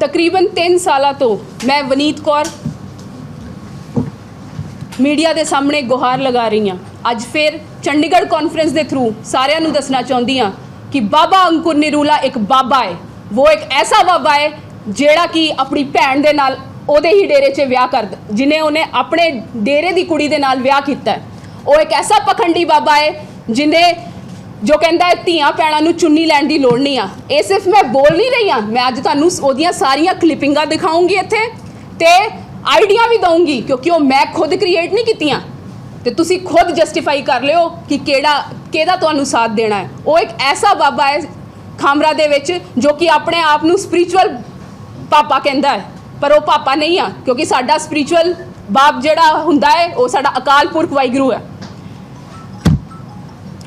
ਤਕਰੀਬਨ 3 ਸਾਲਾਂ ਤੋਂ ਮੈਂ ਵਨੀਤ ਕੌਰ ਮੀਡੀਆ ਦੇ ਸਾਹਮਣੇ ਗੁਹਾਰ ਲਗਾ ਰਹੀ ਹਾਂ। ਅੱਜ ਫਿਰ ਚੰਡੀਗੜ੍ਹ ਕਾਨਫਰੰਸ ਦੇ ਥਰੂ ਸਾਰਿਆਂ ਨੂੰ ਦੱਸਣਾ ਚਾਹੁੰਦੀ ਹਾਂ ਕਿ ਬਾਬਾ ਅੰਕੁਰ ਨਿਰੂਲਾ ਇੱਕ ਬਾਬਾ ਹੈ। ਉਹ ਇੱਕ ਐਸਾ ਬਾਬਾ ਹੈ ਜਿਹੜਾ ਕਿ ਆਪਣੀ ਭੈਣ ਦੇ ਨਾਲ ਉਹਦੇ ਹੀ ਡੇਰੇ 'ਚ ਵਿਆਹ ਕਰ ਜਿਨੇ ਉਹਨੇ ਆਪਣੇ ਡੇਰੇ ਦੀ ਕੁੜੀ ਦੇ ਨਾਲ ਵਿਆਹ ਕੀਤਾ ਉਹ ਇੱਕ ਐਸਾ ਪਖੰਡੀ ਬਾਬਾ ਹੈ ਜਿਨੇ ਜੋ ਕਹਿੰਦਾ ਹੈ, ਧੀਆਂ ਭੈਣਾਂ ਨੂੰ ਚੁੰਨੀ ਲੈਣ ਦੀ ਲੋੜ ਨਹੀਂ ਆ। ਇਹ ਸਿਰਫ ਮੈਂ ਬੋਲ ਨਹੀਂ ਰਹੀ ਆ ਮੈਂ ਅੱਜ ਤੁਹਾਨੂੰ ਉਹਦੀਆਂ ਸਾਰੀਆਂ ਕਲਿੱਪਿੰਗਾਂ ਦਿਖਾਉਂਗੀ ਇੱਥੇ ਤੇ ਆਈਡੀਆ ਵੀ ਦਊਂਗੀ, ਕਿਉਂਕਿ ਉਹ ਮੈਂ ਖੁਦ ਕ੍ਰੀਏਟ ਨਹੀਂ ਕੀਤੀਆਂ। ਤੇ ਤੁਸੀਂ ਖੁਦ ਜਸਟੀਫਾਈ ਕਰ ਲਿਓ ਕਿ ਕਿਹੜਾ, ਕਿਹਦਾ ਤੁਹਾਨੂੰ ਸਾਥ ਦੇਣਾ ਹੈ। ਉਹ ਇੱਕ ਐਸਾ ਬਾਬਾ ਹੈ ਖਾਮਰਾ ਦੇ ਵਿੱਚ ਜੋ ਕਿ ਆਪਣੇ ਆਪ ਨੂੰ ਸਪਿਰਚੁਅਲ ਪਾਪਾ ਕਹਿੰਦਾ ਹੈ। ਪਰ ਉਹ ਪਾਪਾ ਨਹੀਂ ਆ, ਕਿਉਂਕਿ ਸਾਡਾ ਸਪਿਰਚੁਅਲ ਬਾਪ ਜਿਹੜਾ ਹੁੰਦਾ ਹੈ, ਉਹ ਸਾਡਾ ਅਕਾਲ ਪੁਰਖ ਵਾਹਿਗੁਰੂ ਹੈ।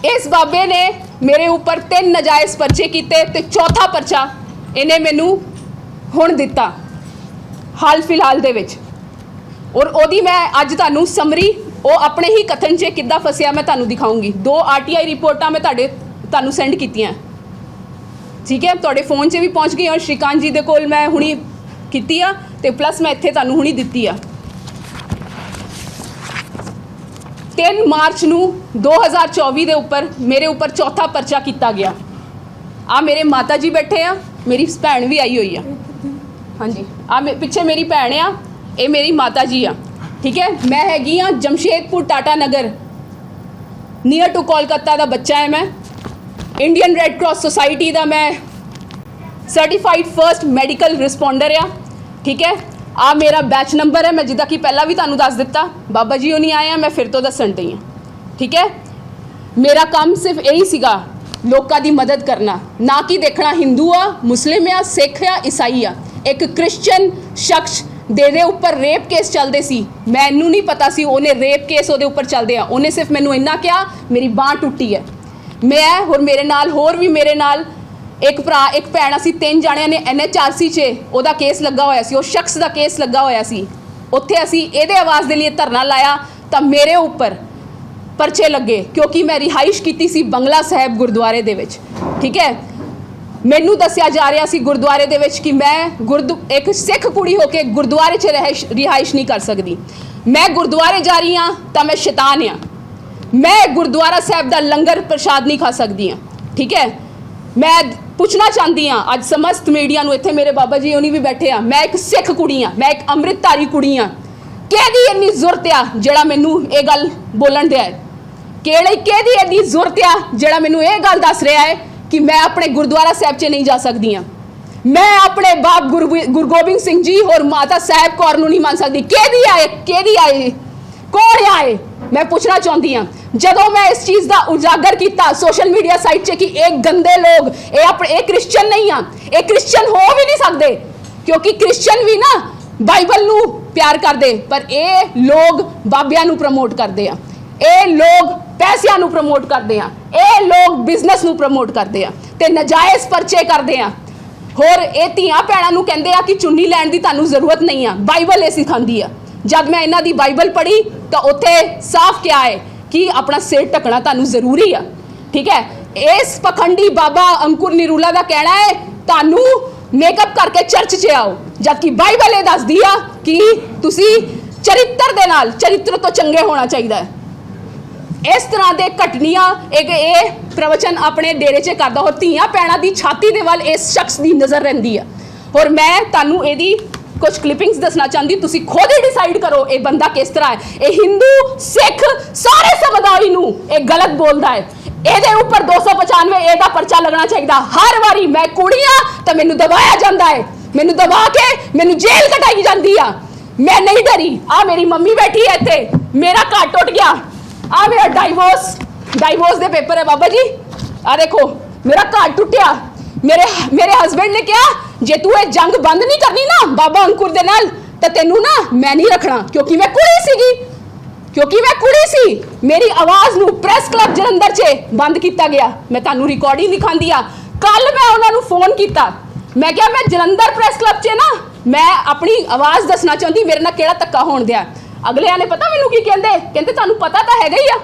ਇਸ ਬਾਬੇ ਨੇ ਮੇਰੇ ਉੱਪਰ ਤਿੰਨ ਨਜਾਇਜ਼ ਪਰਚੇ ਕੀਤੇ ਤੇ ਚੌਥਾ ਪਰਚਾ ਇਹਨੇ ਮੈਨੂੰ ਹੁਣ ਦਿੱਤਾ, ਹਾਲ ਫਿਲਹਾਲ ਦੇ ਵਿੱਚ। ਔਰ ਉਹਦੀ ਮੈਂ ਅੱਜ ਤੁਹਾਨੂੰ ਸਮਰੀ ਉਹ ਆਪਣੇ ਹੀ ਕਥਨ 'ਚ ਕਿੱਦਾਂ ਫਸਿਆ ਮੈਂ ਤੁਹਾਨੂੰ ਦਿਖਾਉਂਗੀ। ਦੋ ਆਰਟੀਆਈ ਰਿਪੋਰਟਾਂ ਮੈਂ ਤੁਹਾਡੇ, ਤੁਹਾਨੂੰ ਸੈਂਡ ਕੀਤੀਆਂ। ਠੀਕ ਹੈ, ਤੁਹਾਡੇ ਫੋਨ 'ਚ ਵੀ ਪਹੁੰਚ ਗਈ ਔਰ ਸ਼੍ਰੀਕਾਂਤ ਜੀ ਦੇ ਕੋਲ ਮੈਂ ਹੁਣੀ ਕੀਤੀ ਆ ਤੇ ਪਲੱਸ ਮੈਂ ਇੱਥੇ ਤੁਹਾਨੂੰ ਹੁਣੀ ਦਿੱਤੀ ਆ। 3 ਮਾਰਚ ਨੂੰ 2024 ਦੇ ਉੱਪਰ ਮੇਰੇ ਉੱਪਰ ਚੌਥਾ ਪਰਚਾ ਕੀਤਾ ਗਿਆ। ਆ ਮੇਰੇ ਮਾਤਾ ਜੀ ਬੈਠੇ ਆ, ਮੇਰੀ ਭੈਣ ਵੀ ਆਈ ਹੋਈ ਆ। ਹਾਂਜੀ, ਆ ਪਿੱਛੇ ਮੇਰੀ ਭੈਣ ਆ, ਇਹ ਮੇਰੀ ਮਾਤਾ ਜੀ ਆ। ਠੀਕ ਹੈ, ਮੈਂ ਹੈਗੀ ਆ ਜਮਸ਼ੇਦਪੁਰ ਟਾਟਾ ਨਗਰ। ਨੀਅਰ ਟੂ ਕੋਲਕਾਤਾ ਦਾ ਬੱਚਾ ਹੈ ਮੈਂ। ਇੰਡੀਅਨ ਰੈੱਡ ਕਰਾਸ ਸੁਸਾਇਟੀ ਦਾ ਮੈਂ ਸਰਟੀਫਾਈਡ ਫਰਸਟ ਮੈਡੀਕਲ ਰਿਸਪੌਂਡਰ ਆ, ਠੀਕ ਹੈ? ਆ ਮੇਰਾ ਬੈਚ ਨੰਬਰ ਹੈ, ਮੈਂ ਜਿੱਦਾਂ ਕਿ ਪਹਿਲਾਂ ਵੀ ਤੁਹਾਨੂੰ ਦੱਸ ਦਿੱਤਾ, ਬਾਬਾ ਜੀ ਉਹ ਨਹੀਂ ਆਏ ਆ, ਮੈਂ ਫਿਰ ਤੋਂ ਦੱਸਣ ਡਈ ਹਾਂ, ਠੀਕ ਹੈ? ਮੇਰਾ ਕੰਮ ਸਿਰਫ ਇਹੀ ਸੀਗਾ, ਲੋਕਾਂ ਦੀ ਮਦਦ ਕਰਨਾ, ਨਾ ਕਿ ਦੇਖਣਾ ਹਿੰਦੂ ਆ ਮੁਸਲਿਮ ਆ ਸਿੱਖ ਆ ਈਸਾਈ ਆ। ਇੱਕ ਕ੍ਰਿਸਚੀਅਨ ਸ਼ਖਸ ਦੇ ਦੇ ਉੱਪਰ ਰੇਪ ਕੇਸ ਚੱਲਦੇ ਸੀ, ਮੈਨੂੰ ਨਹੀਂ ਪਤਾ ਸੀ ਉਹਨੇ ਰੇਪ ਕੇਸ ਉਹਦੇ ਉੱਪਰ ਚੱਲਦੇ ਆ। ਉਹਨੇ ਸਿਰਫ ਮੈਨੂੰ ਇੰਨਾ ਕਿਹਾ, ਮੇਰੀ ਬਾਹ ਟੁੱਟੀ ਹੈ। ਮੈਂ ਹੋਰ ਮੇਰੇ ਨਾਲ, ਹੋਰ ਵੀ ਮੇਰੇ ਨਾਲ ਇੱਕ ਭਰਾ, ਇੱਕ ਭੈਣ, ਅਸੀਂ ਤਿੰਨ ਜਾਣਿਆਂ ਨੇ ਐਨਐਚਆਰਸੀ 'ਚ ਉਹਦਾ ਕੇਸ ਲੱਗਾ ਹੋਇਆ ਸੀ, ਉਹ ਸ਼ਖਸ ਦਾ ਕੇਸ ਲੱਗਾ ਹੋਇਆ ਸੀ। ਉੱਥੇ ਅਸੀਂ ਇਹਦੇ ਆਵਾਜ਼ ਦੇ ਲਈ ਧਰਨਾ ਲਾਇਆ ਤਾਂ ਮੇਰੇ ਉੱਪਰ ਪਰਚੇ ਲੱਗੇ ਕਿਉਂਕਿ ਮੈਂ ਰਿਹਾਇਸ਼ ਕੀਤੀ ਸੀ ਬੰਗਲਾ ਸਾਹਿਬ ਗੁਰਦੁਆਰੇ ਦੇ ਵਿੱਚ, ਠੀਕ ਹੈ? ਮੈਨੂੰ ਦੱਸਿਆ ਜਾ ਰਿਹਾ ਸੀ ਗੁਰਦੁਆਰੇ ਦੇ ਵਿੱਚ ਕਿ ਮੈਂ ਗੁਰਦੁ, ਇੱਕ ਸਿੱਖ ਕੁੜੀ ਹੋ ਕੇ ਗੁਰਦੁਆਰੇ 'ਚ ਰਹਿਸ਼, ਰਿਹਾਇਸ਼ ਨਹੀਂ ਕਰ ਸਕਦੀ। ਮੈਂ ਗੁਰਦੁਆਰੇ ਜਾ ਰਹੀ ਹਾਂ ਤਾਂ ਮੈਂ ਸ਼ੈਤਾਨ ਹਾਂ। ਮੈਂ ਗੁਰਦੁਆਰਾ ਸਾਹਿਬ ਦਾ ਲੰਗਰ ਪ੍ਰਸ਼ਾਦ ਨਹੀਂ ਖਾ ਸਕਦੀ ਹਾਂ, ਠੀਕ ਹੈ? ਮੈਂ ਪੁੱਛਣਾ ਚਾਹੁੰਦੀ ਹਾਂ, ਅੱਜ ਸਮਸਤ ਮੀਡੀਆ ਨੂੰ ਇੱਥੇ ਮੇਰੇ ਬਾਬਾ ਜੀ ਉਹਨੀ ਵੀ ਬੈਠੇ ਆ। ਮੈਂ ਇੱਕ ਸਿੱਖ ਕੁੜੀ ਆ, ਮੈਂ ਇੱਕ ਅੰਮ੍ਰਿਤਧਾਰੀ ਕੁੜੀ ਆ। ਕਿਹਦੀ ਇੰਨੀ ਜ਼ਰੂਰਤ ਆ ਜਿਹੜਾ ਮੈਨੂੰ ਇਹ ਗੱਲ ਬੋਲਣ ਦਿਆ ਹੈ? ਕਿਹੜੀ ਕਿਹਦੀ ਇੰਨੀ ਜ਼ਰੂਰਤ ਆ ਜਿਹੜਾ ਮੈਨੂੰ ਇਹ ਗੱਲ ਦੱਸ ਰਿਹਾ ਹੈ ਕਿ ਮੈਂ ਆਪਣੇ ਗੁਰਦੁਆਰਾ ਸਾਹਿਬ 'ਚ ਨਹੀਂ ਜਾ ਸਕਦੀ ਆ? ਮੈਂ ਆਪਣੇ ਬਾਪ ਗੁਰੂ ਗੁਰੂ ਗੋਬਿੰਦ ਸਿੰਘ ਜੀ ਔਰ ਮਾਤਾ ਸਾਹਿਬ ਕੌਰ ਨੂੰ ਨਹੀਂ ਮੰਨ ਸਕਦੀ। ਕਿਹਦੀ ਆਏ ਕਿਹਦੀ ਆਏ? ਕੌਣ ਆਏ? ਮੈਂ ਪੁੱਛਣਾ ਚਾਹੁੰਦੀ ਹਾਂ, ਜਦੋਂ ਮੈਂ ਇਸ ਚੀਜ਼ ਦਾ ਉਜਾਗਰ ਕੀਤਾ ਸੋਸ਼ਲ ਮੀਡੀਆ ਸਾਈਟ 'ਚ ਕਿ ਇਹ ਗੰਦੇ ਲੋਕ, ਇਹ ਆਪਣੇ, ਇਹ ਕ੍ਰਿਸਚੀਅਨ ਨਹੀਂ ਆ, ਇਹ ਕ੍ਰਿਸਚੀਅਨ ਹੋ ਵੀ ਨਹੀਂ ਸਕਦੇ, ਕਿਉਂਕਿ ਕ੍ਰਿਸਚੀਅਨ ਵੀ ਨਾ ਬਾਈਬਲ ਨੂੰ ਪਿਆਰ ਕਰਦੇ, ਪਰ ਇਹ ਲੋਕ ਬਾਬਿਆਂ ਨੂੰ ਪ੍ਰਮੋਟ ਕਰਦੇ ਆ, ਇਹ ਲੋਕ ਪੈਸਿਆਂ ਨੂੰ ਪ੍ਰਮੋਟ ਕਰਦੇ ਆ, ਇਹ ਲੋਕ ਬਿਜ਼ਨਸ ਨੂੰ ਪ੍ਰਮੋਟ ਕਰਦੇ ਆ, ਤੇ ਨਜਾਇਜ਼ ਪਰਚੇ ਕਰਦੇ ਆ। ਹੋਰ ਇਹ ਧੀਆਂ ਭੈਣਾਂ ਨੂੰ ਕਹਿੰਦੇ ਆ ਕਿ ਚੁੰਨੀ ਲੈਣ ਦੀ ਤੁਹਾਨੂੰ ਜ਼ਰੂਰਤ ਨਹੀਂ ਆ, ਬਾਈਬਲ ਇਹ ਸਿਖਾਉਂਦੀ ਆ। ਜਦ ਮੈਂ ਇਹਨਾਂ ਦੀ ਬਾਈਬਲ ਪੜ੍ਹੀ ਤਾਂ ਉੱਥੇ ਸਾਫ਼ ਕਿਹਾ ਹੈ ਕਿ ਆਪਣਾ ਸਿਰ ਢਕਣਾ ਤੁਹਾਨੂੰ ਜ਼ਰੂਰੀ ਆ, ਠੀਕ ਹੈ? ਇਸ ਪਖੰਡੀ ਬਾਬਾ ਅੰਕੁਰ ਨਿਰੂਲਾ ਦਾ ਕਹਿਣਾ ਹੈ, ਤੁਹਾਨੂੰ ਮੇਕਅਪ ਕਰਕੇ ਚਰਚ 'ਚ ਆਓ, ਜਦਕਿ ਬਾਈਬਲ ਇਹ ਦੱਸਦੀ ਆ ਕਿ ਤੁਸੀਂ ਚਰਿੱਤਰ ਦੇ ਨਾਲ, ਚਰਿੱਤਰ ਤੋਂ ਚੰਗੇ ਹੋਣਾ ਚਾਹੀਦਾ ਹੈ। ਇਸ ਤਰ੍ਹਾਂ ਦੇ ਘਟਨੀਆਂ ਇੱਕ ਇਹ ਪ੍ਰਵਚਨ ਆਪਣੇ ਡੇਰੇ 'ਚ ਕਰਦਾ, ਹੋਰ ਧੀਆਂ ਪੈਣਾ ਦੀ ਛਾਤੀ ਦੇ ਵੱਲ ਇਸ ਸ਼ਖਸ ਦੀ ਨਜ਼ਰ ਰਹਿੰਦੀ ਆ। ਔਰ ਮੈਂ ਤੁਹਾਨੂੰ ਇਹਦੀ ਕੁਝ ਕਲਿੱਪਿੰਗਸ ਦੱਸਣਾ ਚਾਹੁੰਦੀ, ਤੁਸੀਂ ਖੁਦ ਹੀ ਡਿਸਾਈਡ ਕਰੋ ਇਹ ਬੰਦਾ ਕਿਸ ਤਰ੍ਹਾਂ ਹੈ। ਇਹ ਹਿੰਦੂ ਸਿੱਖ ਸਾਰੇ ਸਮੁਦਾਇ ਨੂੰ ਇਹ ਗਲਤ ਬੋਲਦਾ ਹੈ। ਇਹਦੇ ਉੱਪਰ 295 ਇਹਦਾ ਪਰਚਾ ਲੱਗਣਾ ਚਾਹੀਦਾ। ਹਰ ਵਾਰੀ ਮੈਂ ਕੁੜੀਆਂ ਤਾਂ ਮੈਨੂੰ ਦਬਾਇਆ ਜਾਂਦਾ ਹੈ। ਮੈਨੂੰ ਦਬਾ ਕੇ ਮੈਨੂੰ ਜੇਲ੍ਹ ਕਟਾਈ ਜਾਂਦੀ ਆ। ਮੈਂ ਨਹੀਂ ਡਰੀ। ਆ ਮੇਰੀ ਮੰਮੀ ਬੈਠੀ ਹੈ ਇੱਥੇ। ਮੇਰਾ ਘਰ ਟੁੱਟ ਗਿਆ। ਆ ਮੇਰਾ ਡਾਈਵੋਰਸ ਡਾਈਵੋਰਸ ਦੇ ਪੇਪਰ ਹੈ ਬਾਬਾ ਜੀ। ਆ ਦੇਖੋ, ਮੇਰਾ ਘਰ ਟੁੱਟਿਆ। ਮੇਰੇ ਮੇਰੇ ਹਸਬੰਡ ਨੇ ਕਿਹਾ ਜੇ ਤੂੰ ਇਹ ਜੰਗ ਬੰਦ ਨਹੀਂ ਕਰਨੀ ਨਾ ਬਾਬਾ ਅੰਕੁਰ ਦੇ ਨਾਲ, ਤਾਂ ਤੈਨੂੰ ਨਾ ਮੈਂ ਨਹੀਂ ਰੱਖਣਾ, ਕਿਉਂਕਿ ਮੈਂ ਕੁੜੀ ਸੀਗੀ। ਕਿਉਂਕਿ ਮੈਂ ਕੁੜੀ ਸੀ, ਮੇਰੀ ਆਵਾਜ਼ ਨੂੰ ਪ੍ਰੈਸ ਕਲੱਬ ਜਲੰਧਰ 'ਚ ਬੰਦ ਕੀਤਾ ਗਿਆ। ਮੈਂ ਤੁਹਾਨੂੰ ਰਿਕਾਰਡਿੰਗ ਦਿਖਾਉਂਦੀ ਆ। ਕੱਲ ਮੈਂ ਉਹਨਾਂ ਨੂੰ ਫੋਨ ਕੀਤਾ। ਮੈਂ ਕਿਹਾ, ਮੈਂ ਜਲੰਧਰ ਪ੍ਰੈਸ ਕਲੱਬ 'ਚ ਨਾ, ਮੈਂ ਆਪਣੀ ਆਵਾਜ਼ ਦੱਸਣਾ ਚਾਹੁੰਦੀ, ਮੇਰੇ ਨਾਲ ਕਿਹੜਾ ਧੱਕਾ ਹੋਣ ਦਿਆ? ਅਗਲਿਆਂ ਨੇ ਪਤਾ ਮੈਨੂੰ ਕੀ ਕਹਿੰਦੇ? ਕਹਿੰਦੇ, ਤੁਹਾਨੂੰ ਪਤਾ ਤਾਂ ਹੈਗਾ ਹੀ ਆ।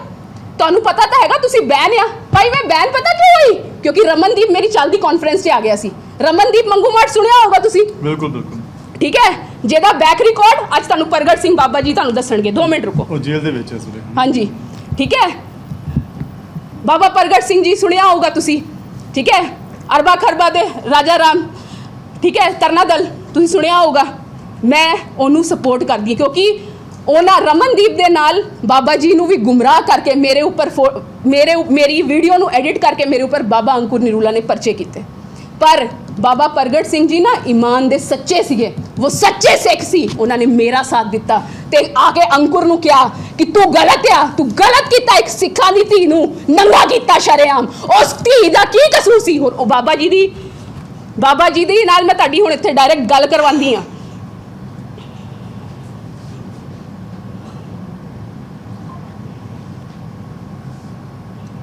ਤੁਹਾਨੂੰ ਪਤਾ ਤਾਂ ਹੈਗਾ, ਤੁਸੀਂ ਬੈਨ ਆ। ਭਾਈ, ਮੈਂ ਬੈਨ ਪਤਾ ਕਿਉਂ ਹੋਈ? ਕਿਉਂਕਿ ਰਮਨਦੀਪ ਮੇਰੀ ਚੱਲਦੀ ਕਾਨਫਰੰਸ 'ਚ ਆ ਗਿਆ ਸੀ। ਰਮਨਦੀਪ ਮੰਗੂਮਾਟ ਸੁਣਿਆ ਹੋਗਾ ਤੁਸੀਂ? ਬਿਲਕੁਲ ਬਿਲਕੁਲ। ਠੀਕ ਹੈ? ਜਿਹਦਾ ਬੈਕ ਰਿਕਾਰਡ ਅੱਜ ਤੁਹਾਨੂੰ ਪ੍ਰਗਟ ਸਿੰਘ ਬਾਬਾ ਜੀ ਤੁਹਾਨੂੰ ਦੱਸਣਗੇ। 2 ਮਿੰਟ ਰੁਕੋ। ਉਹ ਜੇਲ੍ਹ ਦੇ ਵਿੱਚ ਹੈ ਇਸ ਵੇਲੇ ਹਾਂਜੀ। ਠੀਕ ਹੈ? ਬਾਬਾ ਪ੍ਰਗਟ ਸਿੰਘ ਜੀ ਸੁਣਿਆ ਹੋਊਗਾ ਤੁਸੀਂ? ਠੀਕ ਹੈ? ਅਰਬਾ ਖਰਬਾ ਦੇ ਰਾਜਾ ਰਾਮ। ਠੀਕ ਹੈ? ਤਰਨਾ ਦਲ ਤੁਸੀਂ ਸੁਣਿਆ ਹੋਊਗਾ। ਮੈਂ ਉਹਨੂੰ ਸਪੋਰਟ ਕਰਦੀ ਹਾਂ ਕਿਉਂਕਿ ਉਹਨਾਂ ਰਮਨਦੀਪ ਦੇ ਨਾਲ ਬਾਬਾ ਜੀ ਨੂੰ ਵੀ ਗੁੰਮਰਾਹ ਕਰਕੇ ਮੇਰੇ ਉੱਪਰ ਮੇਰੇ ਮੇਰੀ ਵੀਡੀਓ ਨੂੰ ਐਡਿਟ ਕਰਕੇ ਮੇਰੇ ਉੱਪਰ ਬਾਬਾ ਅੰਕੁਰ ਨਿਰੂਲਾ ਨੇ ਪਰਚੇ ਕੀਤੇ। ਪਰ ਬਾਬਾ ਪ੍ਰਗਟ ਸਿੰਘ ਜੀ ਨਾ ਈਮਾਨ ਦੇ ਸੱਚੇ ਸੀਗੇ। ਉਹ ਸੱਚੇ ਸਿੱਖ ਸੀ। ਉਹਨਾਂ ਨੇ ਮੇਰਾ ਸਾਥ ਦਿੱਤਾ। ਤੇ ਆ ਕੇ ਅੰਕੁਰ ਨੂੰ ਕਿਹਾ ਕਿ ਤੂੰ ਗਲਤ ਆ। ਤੂੰ ਗਲਤ ਕੀਤਾ ਇੱਕ ਸਿੱਖਾਂ ਦੀ ਧੀ ਨੂੰ। ਨੰਗਾ ਕੀਤਾ ਸ਼ਰੇਆਮ। ਉਸ ਧੀ ਦਾ ਕੀ ਕਸੂਰ ਸੀ? ਹੁਣ ਉਹ ਬਾਬਾ ਜੀ ਦੀ ਬਾਬਾ ਜੀ ਦੇ ਨਾਲ ਮੈਂ ਤੁਹਾਡੀ ਹੁਣ ਇੱਥੇ ਡਾਇਰੈਕਟ ਗੱਲ ਕਰਵਾਉਂਦੀ ਆ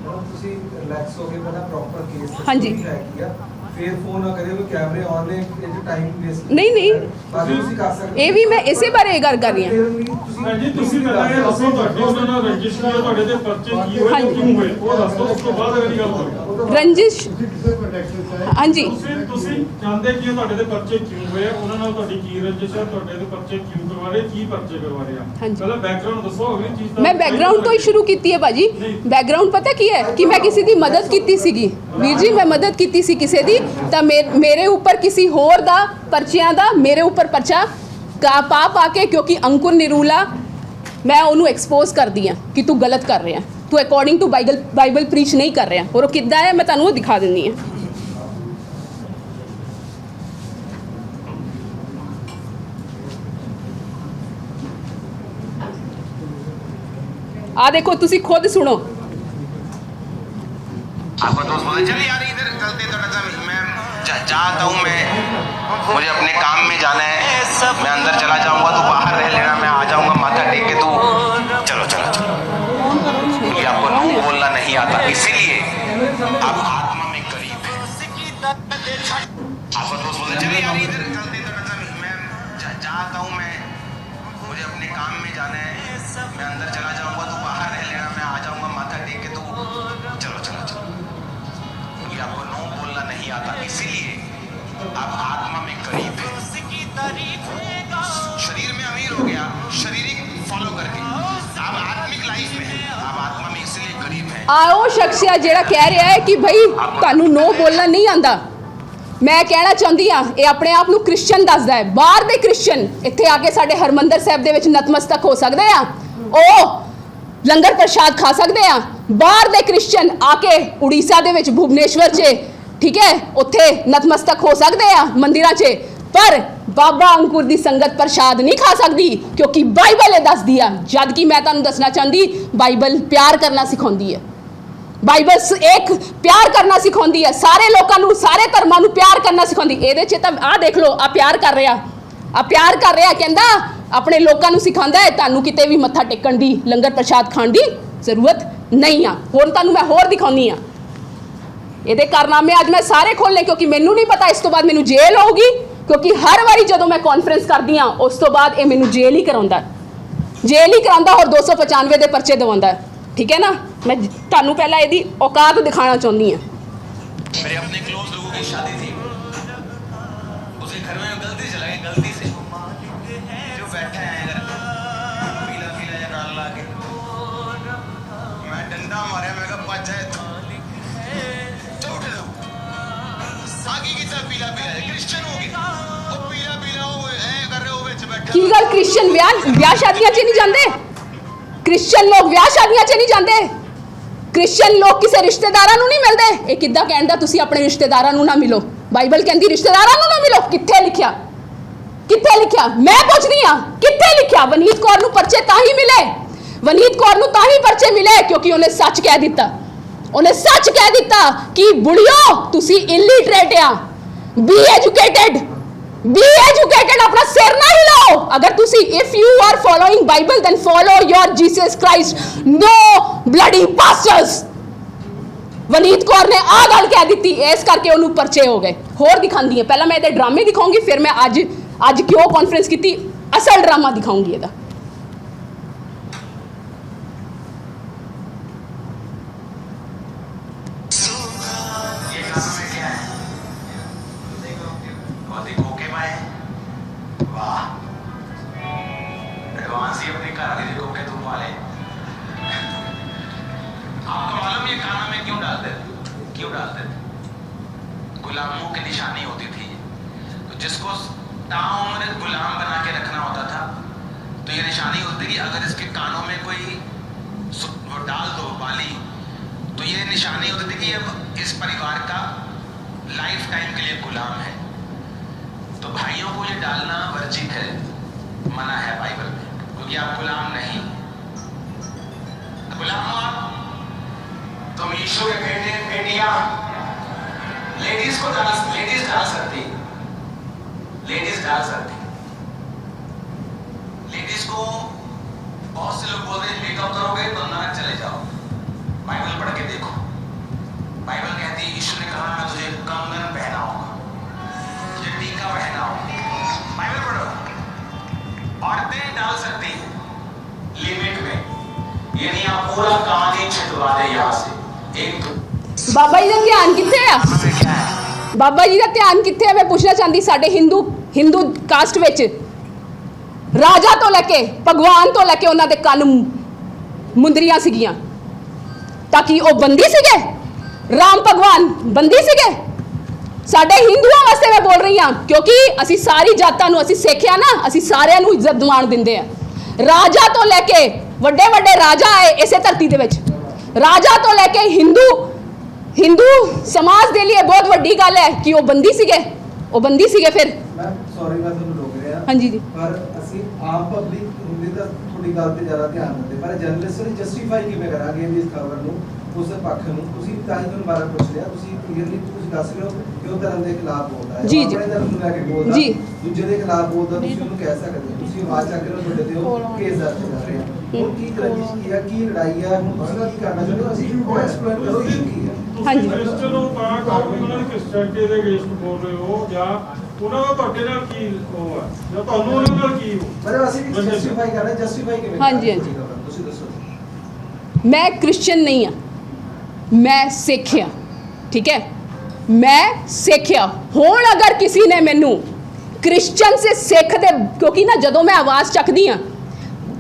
ਮੈਡਮ ਤੁਸੀਂ ਰਿਲੈਕਸ ਹੋ ਕੇ ਪਹਿਲਾਂ ਪ੍ਰੋਪਰ ਕੇਸ ਹਾਂਜੀ। ਫਿਰ ਫੋਨ ਨਾ ਕਰਿਓ ਕਿ ਕੈਮਰੇ ਆਨ ਨੇ ਇਹ ਟਾਈਮ ਵੇਸਟ ਨਹੀਂ, ਨਹੀਂ। ਤੁਸੀਂ ਕਰ ਸਕਦੇ ਇਹ ਵੀ ਮੈਂ ਇਸੇ ਬਾਰੇ ਗੱਲ ਕਰ ਰਹੀ ਹਾਂ ਵੀ ਤੁਸੀਂ ਭੈਣ ਜੀ ਤੁਸੀਂ ਪਹਿਲਾਂ ਇਹ ਦੱਸੋ ਤੁਹਾਡੇ ਉਹਨਾਂ ਨਾਲ ਰਜਿਸਟਰ ਤੁਹਾਡੇ ਤੇ ਪਰਚੇ ਕੀ ਹੋਏ ਕਿਉਂ ਹੋਏ ਉਹ ਦੱਸੋ ਉਸ ਤੋਂ ਬਾਅਦ ਅਗਲੀ ਗੱਲ ਕਰੋ ਰੰਜਿਸ਼? ਹਾਂਜੀ। ਤੁਸੀਂ ਤੁਸੀਂ ਜਾਣਦੇ ਕੀ ਤੁਹਾਡੇ ਤੇ ਪਰਚੇ ਕਿਉਂ ਹੋਏ ਆ? ਉਹਨਾਂ ਨਾਲ ਤੁਹਾਡੀ ਕੀ ਰੰਜਿਸ਼ ਹੈ ਤੁਹਾਡੇ ਤੇ ਪਰਚੇ ਕਿਉਂ ਕਰਵਾ ਰਹੇ ਕੀ ਪਰਚੇ ਕਰਵਾ ਰਹੇ ਆ? ਹਾਂਜੀ। ਪਹਿਲਾਂ ਬੈਕਗ੍ਰਾਉਂਡ ਦੱਸੋ ਅਗਲੀ ਚੀਜ਼ ਦਾ ਮੈਂ ਬੈਕਗ੍ਰਾਉਂਡ ਤੋਂ ਹੀ ਸ਼ੁਰੂ ਕੀਤੀ ਹੈ ਭਾਜੀ। ਨਹੀਂ। ਬੈਕਗ੍ਰਾਉਂਡ ਪਤਾ ਕੀ ਹੈ? ਕਿ ਮੈਂ ਕਿਸੇ ਦੀ ਮਦਦ ਕੀਤੀ ਸੀਗੀ। ਵੀਰ ਜੀ ਮੈਂ ਮਦਦ ਕੀਤੀ ਸੀ ਕਿਸੇ ਦੀ। ਤਾਂ ਮੇ- ਮੇਰੇ ਉੱਪਰ ਕਿਸੇ ਹੋਰ ਦਾ ਪਰਚਿਆਂ ਦਾ ਮੇਰੇ ਉੱਪਰ ਪਰਚਾ ਕਾ ਪਾ ਪਾ ਕੇ ਕਿਉਂਕਿ ਅੰਕੁਰ ਨਿਰੂਲਾ ਮੈਂ ਉਹਨੂੰ ਐਕਸਪੋਜ਼ ਕਰਦੀ ਆ ਕਿ ਤੂੰ ਗਲਤ ਕਰ ਰਿਹਾ ਤੂੰ according to Bible Bible preach ਨਹੀਂ ਕਰ ਰਿਹਾ ਔਰ ਉਹ ਕਿੱਦਾਂ ਹੈ ਮੈਂ ਤੁਹਾਨੂੰ ਉਹ ਦਿਖਾ ਦਿੰਦੀ ਆ ਆ ਦੇਖੋ ਤੁਸੀਂ ਖੁਦ ਸੁਣੋ आपको दोस्त बोले चलिए यार इधर चलते थोड़ा सा मैं जा, चाहता हूँ मैं मुझे अपने काम में जाना है मैं अंदर चला जाऊंगा तू बाहर रह लेना यार इधर। चलते तो नज़र मैं जाता हूँ मैं। मुझे अपने काम में जाना है। मैं अंदर चला तो बाहर रह लेना। मैं आ माथा टेक के तो चलो चलो चलो। आपको नो बोलना नहीं आता इसीलिए आप आत्मा में करीब है। शरीर में अमीर हो गया शारीरिक फॉलो करके। आप आत्मिक लाइफ में आप आत्मा में इसलिए गरीब है। आओ शख्सिया जेड़ा कह रहा है कि भाई तानू नो बोलना नहीं आंदा ਮੈਂ ਕਹਿਣਾ ਚਾਹੁੰਦੀ ਆ ਇਹ ਆਪਣੇ ਆਪ ਨੂੰ ਕ੍ਰਿਸਚੀਅਨ ਦੱਸਦਾ ਹੈ। ਬਾਹਰ ਦੇ ਕ੍ਰਿਸਚੀਅਨ ਇੱਥੇ ਆ ਕੇ ਸਾਡੇ ਹਰਮੰਦਰ ਸਾਹਿਬ ਦੇ ਵਿੱਚ ਨਤਮਸਤਕ ਹੋ ਸਕਦੇ ਆ। ਉਹ ਲੰਗਰ ਪ੍ਰਸ਼ਾਦ ਖਾ ਸਕਦੇ ਆ। ਬਾਹਰ ਦੇ ਕ੍ਰਿਸਚੀਅਨ ਆ ਕੇ ਉੜੀਸਾ ਦੇ ਵਿੱਚ ਭੁਵਨੇਸ਼ਵਰ 'ਚ, ਠੀਕ ਹੈ, ਉੱਥੇ ਨਤਮਸਤਕ ਹੋ ਸਕਦੇ ਆ ਮੰਦਿਰਾਂ 'ਚ। ਪਰ ਬਾਬਾ ਅੰਕੁਰ ਦੀ ਸੰਗਤ ਪ੍ਰਸ਼ਾਦ ਨਹੀਂ ਖਾ ਸਕਦੀ, ਕਿਉਂਕਿ ਬਾਈਬਲ ਇਹ ਦੱਸਦੀ ਆ। ਜਦ ਕਿ ਮੈਂ ਤੁਹਾਨੂੰ ਦੱਸਣਾ ਚਾਹੁੰਦੀ, ਬਾਈਬਲ ਪਿਆਰ ਕਰਨਾ ਸਿਖਾਉਂਦੀ ਹੈ। ਬਾਈਬਲ ਸ- ਇੱਕ ਪਿਆਰ ਕਰਨਾ ਸਿਖਾਉਂਦੀ ਹੈ। ਸਾਰੇ ਲੋਕਾਂ ਨੂੰ, ਸਾਰੇ ਧਰਮਾਂ ਨੂੰ ਪਿਆਰ ਕਰਨਾ ਸਿਖਾਉਂਦੀ। ਇਹਦੇ 'ਚ ਤਾਂ ਆਹ ਦੇਖ ਲਓ ਆ ਪਿਆਰ ਕਰ ਰਿਹਾ। ਆ ਪਿਆਰ ਕਰ ਰਿਹਾ, ਕਹਿੰਦਾ, ਆਪਣੇ ਲੋਕਾਂ ਨੂੰ ਸਿਖਾਉਂਦਾ ਹੈ, ਤੁਹਾਨੂੰ ਕਿਤੇ ਵੀ ਮੱਥਾ ਟੇਕਣ ਦੀ, ਲੰਗਰ ਪ੍ਰਸ਼ਾਦ ਖਾਣ ਦੀ ਜ਼ਰੂਰਤ ਨਹੀਂ ਆ। ਹੁਣ ਤੁਹਾਨੂੰ ਮੈਂ ਹੋਰ ਦਿਖਾਉਣੀ ਆ ਇਹਦੇ ਕਾਰਨਾਮੇ ਅੱਜ ਮੈਂ ਸਾਰੇ ਖੋਲਨੇ ਕਿਉਂਕਿ ਮੈਨੂੰ ਨਹੀਂ ਪਤਾ, ਇਸ ਤੋਂ ਬਾਅਦ ਮੈਨੂੰ ਜੇਲ੍ਹ ਹੋਊਗੀ ਕਿਉਂਕਿ ਹਰ ਵਾਰੀ ਜਦੋਂ ਮੈਂ ਕਾਨਫਰੰਸ ਕਰਦੀ ਆ ਉਸ ਤੋਂ ਬਾਅਦ ਇਹ ਮੈਨੂੰ ਜੇਲ੍ਹ ਹੀ ਕਰਾਉਂਦਾ ਜੇਲ੍ਹ ਹੀ ਕਰਾਉਂਦਾ ਹੋਰ 295 ਦੇ ਪਰਚੇ ਦਵਾਉਂਦਾ ਠੀਕ ਹੈ ਨਾ ਮੈਂ ਜ- ਤੁਹਾਨੂੰ ਪਹਿਲਾਂ ਇਹਦੀ ਔਕਾਤ ਦਿਖਾਉਣਾ ਚਾਹੁੰਦੀ ਆ मेरे अपने क्लोज लोगों की शादी थी उसके घर में गलती से लगे गलती से जो बैठे हैं इधर पीला पीला या डाल ला के मैं डंडा मारे मैं कहा बच जाए तो चल उठ जाओ आगे की तरफ पीला पीला है क्रिश्चियन हो गए वो पीला पीला हो ऐ कर रहे हो बेच बैठे ਕੀ ਗੱਲ ਕ੍ਰਿਸਚੀਅਨ ਵਿਆਹ ਵਿਆਹ ਸ਼ਾਦੀਆਂ 'ਚ ਨਹੀਂ ਜਾਂਦੇ ਕ੍ਰਿਸਚੀਅਨ ਲੋਕ ਵਿਆਹ ਸ਼ਾਦੀਆਂ 'ਚ ਨਹੀਂ ਜਾਂਦੇ। ਕ੍ਰਿਸਚੀਅਨ ਲੋਕ ਕਿਸੇ ਰਿਸ਼ਤੇਦਾਰਾਂ ਨੂੰ ਨਹੀਂ ਮਿਲਦੇ। ਇਹ ਕਿੱਦਾਂ ਕਹਿੰਦਾ ਤੁਸੀਂ ਆਪਣੇ ਰਿਸ਼ਤੇਦਾਰਾਂ ਨੂੰ ਨਾ ਮਿਲੋ। ਬਾਈਬਲ ਕਹਿੰਦੀ ਰਿਸ਼ਤੇਦਾਰਾਂ ਨੂੰ ਨਾ ਮਿਲੋ। ਕਿੱਥੇ ਲਿਖਿਆ? ਕਿੱਥੇ ਲਿਖਿਆ? ਮੈਂ ਪੁੱਛਦੀ ਆ ਕਿੱਥੇ ਲਿਖਿਆ? ਵਨੀਤ ਕੌਰ ਨੂੰ ਪਰਚੇ ਤਾਂ ਹੀ ਮਿਲੇ। ਵਨੀਤ ਕੌਰ ਨੂੰ ਤਾਂ ਹੀ ਪਰਚੇ ਮਿਲੇ ਕਿਉਂਕਿ ਉਹਨੇ ਸੱਚ ਕਹਿ ਦਿੱਤਾ। ਉਹਨੇ ਸੱਚ ਕਹਿ ਦਿੱਤਾ ਕਿ ਬੁੜਿਓ, ਤੁਸੀਂ ਇਲਿਟਰੇਟ ਆ ਬੀ ਐਜੂਕੇਟਿਡ ਬੀ ਐਜੂਕੇਟਿਡ ਆਪਣਾ ਸਿਰ ਨਾ ਹਿਲਾਓ ਅਗਰ ਤੁਸੀਂ if you are following Bible then follow your Jesus Christ no bloody pastors Vaneet Kaur ਨੇ ਆਹ ਗੱਲ ਕਹਿ ਦਿੱਤੀ ਇਸ ਕਰਕੇ ਉਹਨੂੰ ਪਰਚੇ ਹੋ ਗਏ ਹੋਰ ਦਿਖਾਉਂਦੀ ਹੈ ਪਹਿਲਾਂ ਮੈਂ ਇਹਦੇ ਡਰਾਮੇ ਦਿਖਾਉਂਗੀ ਫਿਰ ਮੈਂ ਅੱਜ ਅੱਜ ਕਿਉਂ ਕਾਨਫਰੰਸ ਕੀਤੀ ਅਸਲ ਡਰਾਮਾ ਦਿਖਾਉਂਗੀ ਇਹਦਾ यीशु के बेटे लेडीज़ को डाल लेडीज़ डाल सकती लेडीज़ डाल सकती लेडीज़ को बहुत से लोग हैं मेकअप करोगे तो नरक चले जाओ। बाइबल पढ़ के देखो। बाइबल कहती है यीशु ने कहा मैं तुझे कंगन पहनाऊँगा तुझे टीका पहनाऊँगा बाइबल पढ़ो। औरतें डाल सकती लिमिट में। ये नहीं आप पूरा छिटवा दे यहाँ से। ਬਾਬਾ ਜੀ ਦਾ ਧਿਆਨ ਕਿੱਥੇ ਆ? ਬਾਬਾ ਜੀ ਦਾ ਧਿਆਨ ਕਿੱਥੇ ਆ? ਮੈਂ ਪੁੱਛਣਾ ਚਾਹੁੰਦੀ ਸਾਡੇ ਹਿੰਦੂ ਹਿੰਦੂ ਕਾਸਟ ਵਿੱਚ। ਰਾਜਾ ਤੋਂ ਲੈ ਕੇ, ਭਗਵਾਨ ਤੋਂ ਲੈ ਕੇ ਉਹਨਾਂ ਦੇ ਕੰਨ ਮੁੰਦਰੀਆਂ ਸੀਗੀਆਂ। ਤਾਂ ਕਿ ਉਹ ਬੰਦੀ ਸੀਗੇ? ਰਾਮ ਭਗਵਾਨ ਬੰਦੀ ਸੀਗੇ? ਸਾਡੇ ਹਿੰਦੂਆਂ ਵਾਸਤੇ ਮੈਂ ਬੋਲ ਰਹੀ ਹਾਂ, ਕਿਉਂਕਿ ਅਸੀਂ ਸਾਰੀ ਜਾਤਾਂ ਨੂੰ, ਅਸੀਂ ਸਿੱਖਿਆ ਨਾ, ਅਸੀਂ ਸਾਰਿਆਂ ਨੂੰ ਇੱਜ਼ਤ ਦਿਵਾਣ ਦਿੰਦੇ ਆ। ਰਾਜਾ ਤੋਂ ਲੈ ਕੇ ਵੱਡੇ ਵੱਡੇ ਰਾਜਾ ਆਏ ਇਸੇ ਧਰਤੀ ਦੇ ਵਿੱਚ। ਰਾਜਾ ਤੋਂ ਲੈ ਕੇ ਹਿੰਦੂ ਹਿੰਦੂ ਸਮਾਜ ਦੇ ਲਈ ਬਹੁਤ ਵੱਡੀ ਗੱਲ ਹੈ ਕਿ ਉਹ ਬੰਦੀ ਸੀਗੇ। ਉਹ ਬੰਦੀ ਸੀਗੇ ਫਿਰ। ਮੈਂ ਸੌਰੀ ਮੈਂ ਤੁਹਾਨੂੰ ਰੋਕ ਰਿਹਾ। ਹਾਂਜੀ ਜੀ। ਪਰ ਅਸੀਂ ਆਮ ਪਬਲਿਕ ਹੁੰਦੇ ਤਾਂ ਥੋੜੀ ਗੱਲ ਤੇ ਜ਼ਿਆਦਾ ਧਿਆਨ ਦਿੰਦੇ ਪਰ ਜਰਨਲਿਸਟ ਨੂੰ ਜਸਟੀਫਾਈ ਕਿਵੇਂ ਕਰਾਂਗੇ ਇਸ ਖਬਰ ਨੂੰ ਉਸ ਪੱਖ ਨੂੰ? ਤੁਸੀਂ ਤਾਂ ਹੀ ਤੁਹਾਨੂੰ ਬਾਰੇ ਪੁੱਛ ਲਿਆ ਤੁਸੀਂ ਕਲੀਅਰਲੀ ਤੁਸੀਂ ਦੱਸ ਰਹੇ ਹੋ ਕਿ ਉਹ ਧਰਮ ਦੇ ਖਿਲਾਫ ਬੋਲਦਾ ਹੈ। ਜੀ, ਉਹ ਜੀ। ਆਪਣੇ ਧਰਮ ਨੂੰ ਲੈ ਕੇ ਬੋਲਦਾ ਜੀ। ਦੂਜੇ ਦੇ ਖਿਲਾਫ ਬੋਲਦਾ ਤੁਸੀਂ ਉਹਨੂੰ ਕਹਿ ਸਕਦੇ ਹੋ ਤੁਸੀਂ ਆਵਾਜ਼ ਚੱਕ ਰਹੇ ਹੋ ਤੁਹਾਡੇ ਤੇ ਉਹ ਕੇਸ ਦਰਜ ਕਰ ਰਹੇ ਹੋ। ਹੁਣ ਕੀ ਰੰਜਿਸ਼ ਕੀ ਹੈ? ਕੀ ਲੜਾਈ ਹੈ? ਹੁਣ ਤੁਸੀਂ ਕੀ ਕਰਨਾ ਚਾਹੁੰਦੇ ਅਸੀਂ ਉਹ ਐਕਸਪਲੇਨ ਕਰੋ ਇਸ਼ੂ ਕੀ ਹੈ? ਹਾਂਜੀ। ਕ੍ਰਿਸਚਨ ਹੋ ਤਾਂ ਕਰਕੇ ਉਹਨਾਂ ਦੀ ਕ੍ਰਿਸਚਨਟੀ ਦੇ ਅਗੇਂਸਟ ਬੋਲ ਰਹੇ ਹੋ ਜਾਂ ਉਹਨਾਂ ਦਾ ਤੁਹਾਡੇ ਨਾਲ ਕੀ ਉਹ ਹੈ? ਜਾਂ ਤੁਹਾਨੂੰ ਉਹਨਾਂ ਨਾਲ ਕੀ ਹੋ? ਮਤਲਬ ਅਸੀਂ ਵੀ ਵਜ੍ਹਾ- ਜਸਟੀਫਾਈ ਕਰ ਰਹੇ ਜਸਟੀਫਾਈ ਕਿਵੇਂ ਹਾਂਜੀ? ਹਾਂਜੀ। ਤੁਸੀਂ ਦੱਸੋ। ਮੈਂ ਕ੍ਰਿਸਚੀਅਨ ਨਹੀਂ ਆ ਮੈਂ ਸਿੱਖ ਆ ਠੀਕ ਹੈ? ਮੈਂ ਸਿੱਖ ਆ ਹੁਣ ਅਗਰ ਕਿਸੇ ਨੇ ਮੈਨੂੰ ਕ੍ਰਿਸਚੀਅਨ ਸੇ ਸਿੱਖ ਦੇ ਕਿਉਂਕਿ ਨਾ ਜਦੋਂ ਮੈਂ ਆਵਾਜ਼ ਚੱਕਦੀ ਆ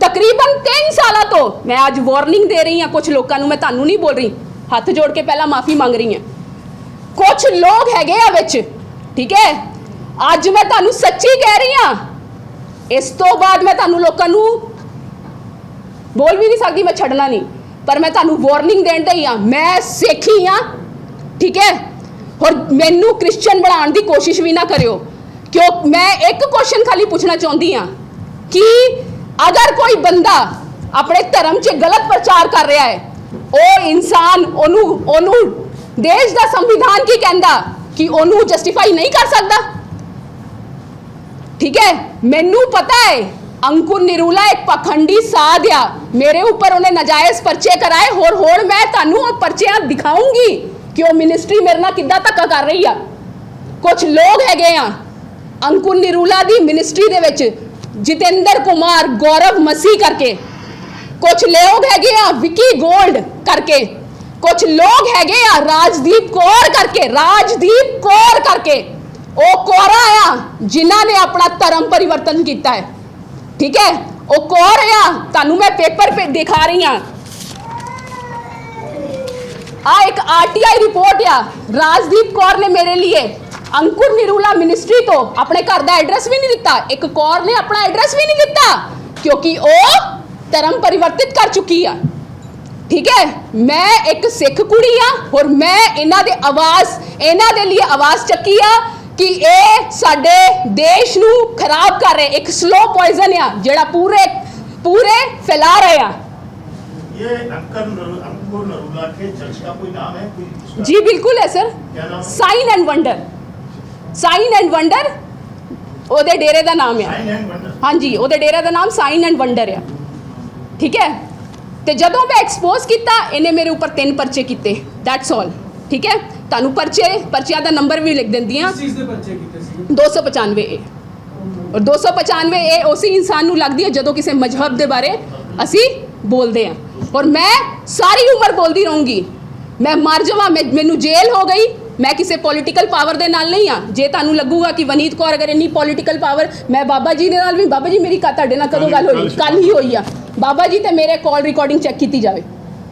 ਤਕਰੀਬਨ 3 ਸਾਲਾਂ ਤੋਂ ਮੈਂ ਅੱਜ ਵਾਰਨਿੰਗ ਦੇ ਰਹੀ ਹਾਂ ਕੁਝ ਲੋਕਾਂ ਨੂੰ ਮੈਂ ਤੁਹਾਨੂੰ ਨਹੀਂ ਬੋਲ ਰਹੀ। ਹੱਥ ਜੋੜ ਕੇ ਪਹਿਲਾਂ ਮਾਫੀ ਮੰਗ ਰਹੀ ਹਾਂ। ਕੁਝ ਲੋਕ ਹੈਗੇ ਆ ਵਿੱਚ, ਠੀਕ ਹੈ? ਅੱਜ ਮੈਂ ਤੁਹਾਨੂੰ ਸੱਚੀ ਕਹਿ ਰਹੀ ਹਾਂ, ਇਸ ਤੋਂ ਬਾਅਦ ਮੈਂ ਤੁਹਾਨੂੰ ਲੋਕਾਂ ਨੂੰ ਬੋਲ ਵੀ ਨਹੀਂ ਸਕਦੀ, ਮੈਂ ਛੱਡਣਾ ਨਹੀਂ। ਪਰ ਮੈਂ ਤੁਹਾਨੂੰ ਵਾਰਨਿੰਗ ਦੇਣ ਦਈ ਆ ਮੈਂ ਸਿੱਖੀ ਆ ਠੀਕ ਹੈ? ਔਰ ਮੈਨੂੰ ਕ੍ਰਿਸਚੀਅਨ ਬਣਾਉਣ ਦੀ ਕੋਸ਼ਿਸ਼ ਵੀ ਨਾ ਕਰਿਓ। ਕਿਉਂ? ਮੈਂ ਇੱਕ ਕੁਐਸਚਨ ਖਾਲੀ ਪੁੱਛਣਾ ਚਾਹੁੰਦੀ ਆ ਕਿ ਅਗਰ ਕੋਈ ਬੰਦਾ ਆਪਣੇ ਧਰਮ 'ਚ ਗਲਤ ਪ੍ਰਚਾਰ ਕਰ ਰਿਹਾ ਹੈ, ਉਹ ਇਨਸਾਨ ਉਹਨੂੰ ਉਹਨੂੰ ਦੇਸ਼ ਦਾ ਸੰਵਿਧਾਨ ਕੀ ਕਹਿੰਦਾ ਕਿ ਉਹਨੂੰ ਜਸਟੀਫਾਈ ਨਹੀਂ ਕਰ ਸਕਦਾ? ਠੀਕ ਹੈ? ਮੈਨੂੰ ਪਤਾ ਹੈ, ਅੰਕੁਰ ਨਿਰੂਲਾ ਇੱਕ ਪਖੰਡੀ ਸਾਧ ਆ। ਮੇਰੇ ਉੱਪਰ ਉਹਨੇ ਨਾਜਾਇਜ਼ ਪਰਚੇ ਕਰਾਏ, ਹੋਰ ਹੋਰ ਮੈਂ ਤੁਹਾਨੂੰ ਉਹ ਪਰਚਿਆਂ ਦਿਖਾਉਂਗੀ ਕਿ ਉਹ ਮਿਨਿਸਟਰੀ ਮੇਰੇ ਨਾਲ ਕਿੱਦਾਂ ਧੱਕਾ ਕਰ ਰਹੀ ਆ। ਕੁਝ ਲੋਕ ਹੈਗੇ ਆ, ਅੰਕੁਰ ਨਿਰੂਲਾ ਦੀ ਮਿਨਿਸਟਰੀ ਦੇ ਵਿੱਚ ਜਤਿੰਦਰ ਕੁਮਾਰ ਗੌਰਵ ਮਸੀ ਕਰਕੇ ਕੁਝ ਲੋਕ ਹੈਗੇ ਆ ਵਿਕੀ 골ਡ ਕਰਕੇ ਕੁਝ ਲੋਕ ਹੈਗੇ ਆ ਰਾਜਦੀਪ ਕੌਰ ਕਰਕੇ ਰਾਜਦੀਪ ਕੌਰ ਕਰਕੇ ਉਹ ਕੌਰਾ ਆ ਜਿਨ੍ਹਾਂ ਨੇ ਆਪਣਾ ਧਰਮ ਪਰਿਵਰਤਨ ਕੀਤਾ ਹੈ ਠੀਕ ਹੈ ਉਹ ਕੌਰ ਆ ਤੁਹਾਨੂੰ ਮੈਂ ਪੇਪਰ ਤੇ ਦਿਖਾ ਰਹੀ ਆ ਆ ਇੱਕ RTI report ਆ ਰਾਜਦੀਪ ਕੌਰ ਨੇ ਮੇਰੇ ਲਈ ਅੰਕੁਰ ਨਿਰੂਲਾ ਮਿਨਿਸਟਰੀ ਤੋਂ ਆਪਣੇ ਘਰ ਦਾ ਐਡਰੈਸ ਵੀ ਨਹੀਂ ਦਿੱਤਾ ਇੱਕ ਕੌਰ ਨੇ ਆਪਣਾ ਐਡਰੈਸ ਵੀ ਨਹੀਂ ਦਿੱਤਾ ਕਿਉਂਕਿ ਉਹ ਧਰਮ ਪਰਿਵਰਤਿਤ ਕਰ ਚੁੱਕੀ ਆ ਠੀਕ ਹੈ ਮੈਂ ਇੱਕ ਸਿੱਖ ਕੁੜੀ ਆ ਔਰ ਮੈਂ ਇਹਨਾਂ ਦੇ ਆਵਾਜ਼ ਇਹਨਾਂ ਦੇ ਲਈ ਆਵਾਜ਼ ਚੱਕੀ ਆ ਕਿ ਇਹ ਸਾਡੇ ਦੇਸ਼ ਨੂੰ ਖਰਾਬ ਕਰ ਰਹੇ ਇੱਕ ਸਲੋ ਪੋਇਜ਼ਨ ਆ ਜਿਹੜਾ ਪੂਰੇ ਪੂਰੇ ਫੈਲਾ ਰਹੇ ਆ ये अंकर नरू- अंकुर नरूला के चर्च का कोई नाम है कोई उसका- जी बिल्कुल है सर क्या नाम है sign and wonder ਉਹਦੇ ਡੇਰੇ ਦਾ ਨਾਮ ਆ। ਹਾਂਜੀ ਉਹਦੇ ਡੇਰੇ ਦਾ ਨਾਮ ਸਾਈਨ ਐਂਡ ਵੰਡਰ ਆ। ਠੀਕ ਹੈ? ਤੇ ਜਦੋਂ ਮੈਂ ਐਕਸਪੋਜ਼ ਕੀਤਾ ਇਹਨੇ ਮੇਰੇ ਉੱਪਰ ਤਿੰਨ ਪਰਚੇ ਕੀਤੇ। ਦੈਟਸ ਆਲ ਠੀਕ ਹੈ? ਤੁਹਾਨੂੰ ਪਰਚੇ ਪਰਚਿਆਂ ਦਾ ਨੰਬਰ ਵੀ ਲਿਖ ਦਿੰਦੀ ਆ 295 ਏ ਔਰ 295 ਇਹ ਉਸੇ ਇਨਸਾਨ ਨੂੰ ਲੱਗਦੀ ਹੈ ਜਦੋਂ ਕਿਸੇ ਮਜ਼ਹਬ ਦੇ ਬਾਰੇ ਅਸੀਂ ਬੋਲਦੇ ਆ ਔਰ ਮੈਂ ਸਾਰੀ ਉਮਰ ਬੋਲਦੀ ਰਹੂੰਗੀ। ਮੈਂ ਮਰ ਜਾਵਾਂ ਮੈਨੂੰ ਜੇਲ੍ਹ ਹੋ ਗਈ। ਮੈਂ ਕਿਸੇ ਪੋਲੀਟੀਕਲ ਪਾਵਰ ਦੇ ਨਾਲ ਨਹੀਂ ਆ ਜੇ ਤੁਹਾਨੂੰ ਲੱਗੂਗਾ ਕਿ ਵਨੀਤ ਕੌਰ ਅਗਰ ਇੰਨੀ ਪੋਲੀਟੀਕਲ ਪਾਵਰ ਮੈਂ ਬਾਬਾ ਜੀ ਦੇ ਨਾਲ ਵੀ ਬਾਬਾ ਜੀ ਮੇਰੀ ਕਾ ਤੁਹਾਡੇ ਨਾਲ ਕਦੋਂ ਗੱਲ ਹੋਈ? ਕੱਲ ਹੀ ਹੋਈ ਆ। ਬਾਬਾ ਜੀ ਤੇ ਮੇਰੇ ਕਾਲ ਰਿਕਾਰਡਿੰਗ ਚੈੱਕ ਕੀਤੀ ਜਾਵੇ।